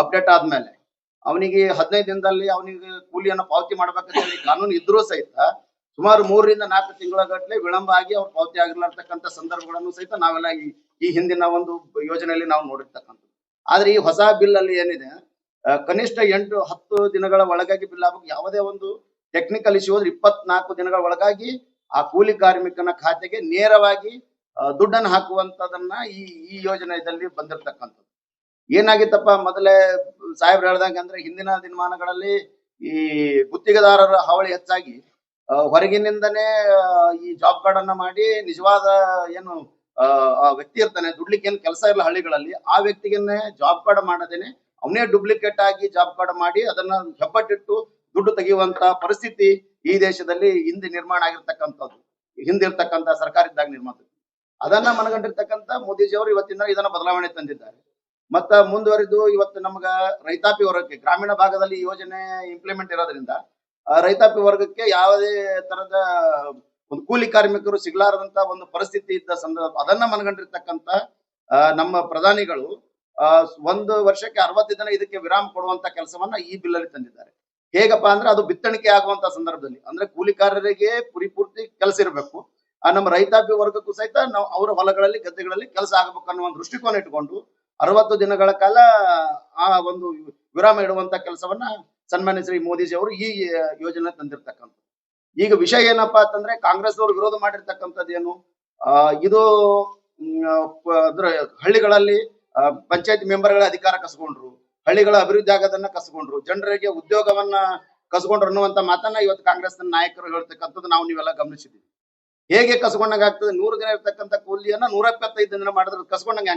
S6: ಅಪ್ಡೇಟ್ ಆದ್ಮೇಲೆ. ಅವನಿಗೆ ಹದಿನೈದು ದಿನದಲ್ಲಿ ಅವನಿಗೆ ಕೂಲಿಯನ್ನು ಪಾವತಿ ಮಾಡ್ಬೇಕಂತ ಹೇಳಿ ಕಾನೂನು ಇದ್ರೂ ಸಹಿತ ಸುಮಾರು ಮೂರರಿಂದ ನಾಲ್ಕು ತಿಂಗಳ ಗಟ್ಟಲೆ ವಿಳಂಬ ಆಗಿ ಅವ್ರು ಪಾವತಿ ಆಗಿರ್ಲಾರ್ತಕ್ಕಂಥ ಸಂದರ್ಭಗಳನ್ನು ಸಹಿತ ನಾವೆಲ್ಲ ಈ ಈ ಹಿಂದಿನ ಒಂದು ಯೋಜನೆಯಲ್ಲಿ ನಾವು ನೋಡಿರ್ತಕ್ಕಂಥದ್ದು. ಆದ್ರೆ ಈ ಹೊಸ ಬಿಲ್ ಅಲ್ಲಿ ಏನಿದೆ ಕನಿಷ್ಠ ಎಂಟು, ಹತ್ತು ದಿನಗಳ ಒಳಗಾಗಿ ಬಿಲ್ ಆಗಬೇಕು. ಯಾವುದೇ ಒಂದು ಟೆಕ್ನಿಕಲ್ ಇಶ್ಯೂ ಅಂದ್ರೆ ಇಪ್ಪತ್ನಾಲ್ಕು ದಿನಗಳ ಒಳಗಾಗಿ ಆ ಕೂಲಿ ಕಾರ್ಮಿಕನ ಖಾತೆಗೆ ನೇರವಾಗಿ ದುಡ್ಡನ್ನ ಹಾಕುವಂತದನ್ನ ಈ ಈ ಯೋಜನೆಯಲ್ಲಿ ಬಂದಿರತಕ್ಕಂಥದ್ದು. ಏನಾಗಿತ್ತಪ್ಪ, ಮೊದಲೇ ಸಾಹೇಬ್ರು ಹೇಳ್ದಂಗೆ ಅಂದ್ರೆ ಹಿಂದಿನ ದಿನಮಾನಗಳಲ್ಲಿ ಈ ಗುತ್ತಿಗೆದಾರರ ಹಾವಳಿ ಹೆಚ್ಚಾಗಿ ಹೊರಗಿನಿಂದನೇ ಈ ಜಾಬ್ ಕಾರ್ಡ್ ಅನ್ನ ಮಾಡಿ ನಿಜವಾದ ಏನು ಆ, ವ್ಯಕ್ತಿ ಇರ್ತಾನೆ ದುಡ್ಲಿಕ್ಕೆ ಏನ್ ಕೆಲಸ ಇಲ್ಲ ಹಳ್ಳಿಗಳಲ್ಲಿ ಆ ವ್ಯಕ್ತಿಗೆನೆ ಜಾಬ್ ಕಾರ್ಡ್ ಮಾಡದೇನೆ ಅವನೇ ಡೂಪ್ಲಿಕೇಟ್ ಆಗಿ ಜಾಬ್ ಕಾರ್ಡ್ ಮಾಡಿ ಅದನ್ನ ಹೆಬ್ಬಟ್ಟಿಟ್ಟು ದುಡ್ಡು ತೆಗೆಯುವಂತ ಪರಿಸ್ಥಿತಿ ಈ ದೇಶದಲ್ಲಿ ಹಿಂದೆ ನಿರ್ಮಾಣ ಆಗಿರ್ತಕ್ಕಂಥದ್ದು ಹಿಂದಿರ್ತಕ್ಕಂಥ ಸರ್ಕಾರ ಇದ್ದಾಗ ನಿರ್ಮಾತ ಅದನ್ನ ಮನಗಂಡಿರ್ತಕ್ಕಂಥ ಮೋದಿಜಿಯವರು ಇವತ್ತಿನ ಇದನ್ನ ಬದಲಾವಣೆ ತಂದಿದ್ದಾರೆ. ಮತ್ತ ಮುಂದುವರಿದು ಇವತ್ತು ನಮ್ಗ ರೈತಾಪಿ ವರ್ಗಕ್ಕೆ ಗ್ರಾಮೀಣ ಭಾಗದಲ್ಲಿ ಯೋಜನೆ ಇಂಪ್ಲಿಮೆಂಟ್ ಇರೋದ್ರಿಂದ ರೈತಾಪಿ ವರ್ಗಕ್ಕೆ ಯಾವುದೇ ತರದ ಕೂಲಿ ಕಾರ್ಮಿಕರು ಸಿಗ್ಲಾರದಂತ ಒಂದು ಪರಿಸ್ಥಿತಿ ಇದ್ದ ಸಂದರ್ಭ. ಅದನ್ನ ಮನಗಂಡಿರ್ತಕ್ಕಂತ ನಮ್ಮ ಪ್ರಧಾನಿಗಳು ಒಂದು ವರ್ಷಕ್ಕೆ ಅರವತ್ತು ದಿನ ಇದಕ್ಕೆ ವಿರಾಮ ಕೊಡುವಂತ ಕೆಲಸವನ್ನ ಈ ಬಿಲ್ ಅಲ್ಲಿ ತಂದಿದ್ದಾರೆ. ಹೇಗಪ್ಪ ಅಂದ್ರೆ ಅದು ಬಿತ್ತಣಿಕೆ ಆಗುವಂತ ಸಂದರ್ಭದಲ್ಲಿ. ಅಂದ್ರೆ ಕೂಲಿಕಾರರಿಗೆ ಪೂರ್ತಿ ಕೆಲಸ ಇರಬೇಕು. ಆ, ನಮ್ಮ ರೈತಾಪಿ ವರ್ಗಕ್ಕೂ ಸಹಿತ ನಾವು ಅವರ ಹೊಲಗಳಲ್ಲಿ, ಗದ್ದೆಗಳಲ್ಲಿ ಕೆಲಸ ಆಗಬೇಕು ಅನ್ನೋ ಒಂದು ದೃಷ್ಟಿಕೋನ ಇಟ್ಕೊಂಡು ಅರವತ್ತು ದಿನಗಳ ಕಾಲ ಆ ಒಂದು ವಿರಾಮ ಇಡುವಂತ ಕೆಲಸವನ್ನ ಸನ್ಮಾನ್ಯ ಶ್ರೀ ಮೋದಿಜಿ ಅವರು ಈ ಯೋಜನೆ ತಂದಿರ್ತಕ್ಕಂಥ ಈಗ ವಿಷಯ ಏನಪ್ಪಾ ಅಂತಂದ್ರೆ ಕಾಂಗ್ರೆಸ್ ಅವರು ವಿರೋಧ ಮಾಡಿರ್ತಕ್ಕಂಥದ್ದು ಏನು? ಆ, ಇದು ಅದ್ರ ಹಳ್ಳಿಗಳಲ್ಲಿ ಪಂಚಾಯತ್ ಮೆಂಬರ್ಗಳ ಅಧಿಕಾರ ಕಸ್ಕೊಂಡ್ರು. ಹಳ್ಳಿಗಳ ಅಭಿವೃದ್ಧಿ ಆಗೋದನ್ನ ಕಸ್ಕೊಂಡ್ರು. ಜನರಿಗೆ ಉದ್ಯೋಗವನ್ನ ಕಸ್ಕೊಂಡ್ರು ಅನ್ನುವಂತ ಮಾತನ್ನ ಇವತ್ತು ಕಾಂಗ್ರೆಸ್ ನಾಯಕರು ಹೇಳ್ತಕ್ಕಂಥದ್ದು ನಾವು ನೀವೆಲ್ಲ ಗಮನಿಸಿದ್ದೀವಿ. ಹೇಗೆ ಕಸ್ಕೊಂಡಂಗೆ ಆಗ್ತದೆ ನೂರು ದಿನ ಇರ್ತಕ್ಕಂಥ ಕೂಲಿಯನ್ನ ನೂರ ಇಪ್ಪತ್ತೈದು ದಿನ ಮಾಡಿದ್ರೆ ಕಸ್ಕೊಂಡಂಗೆ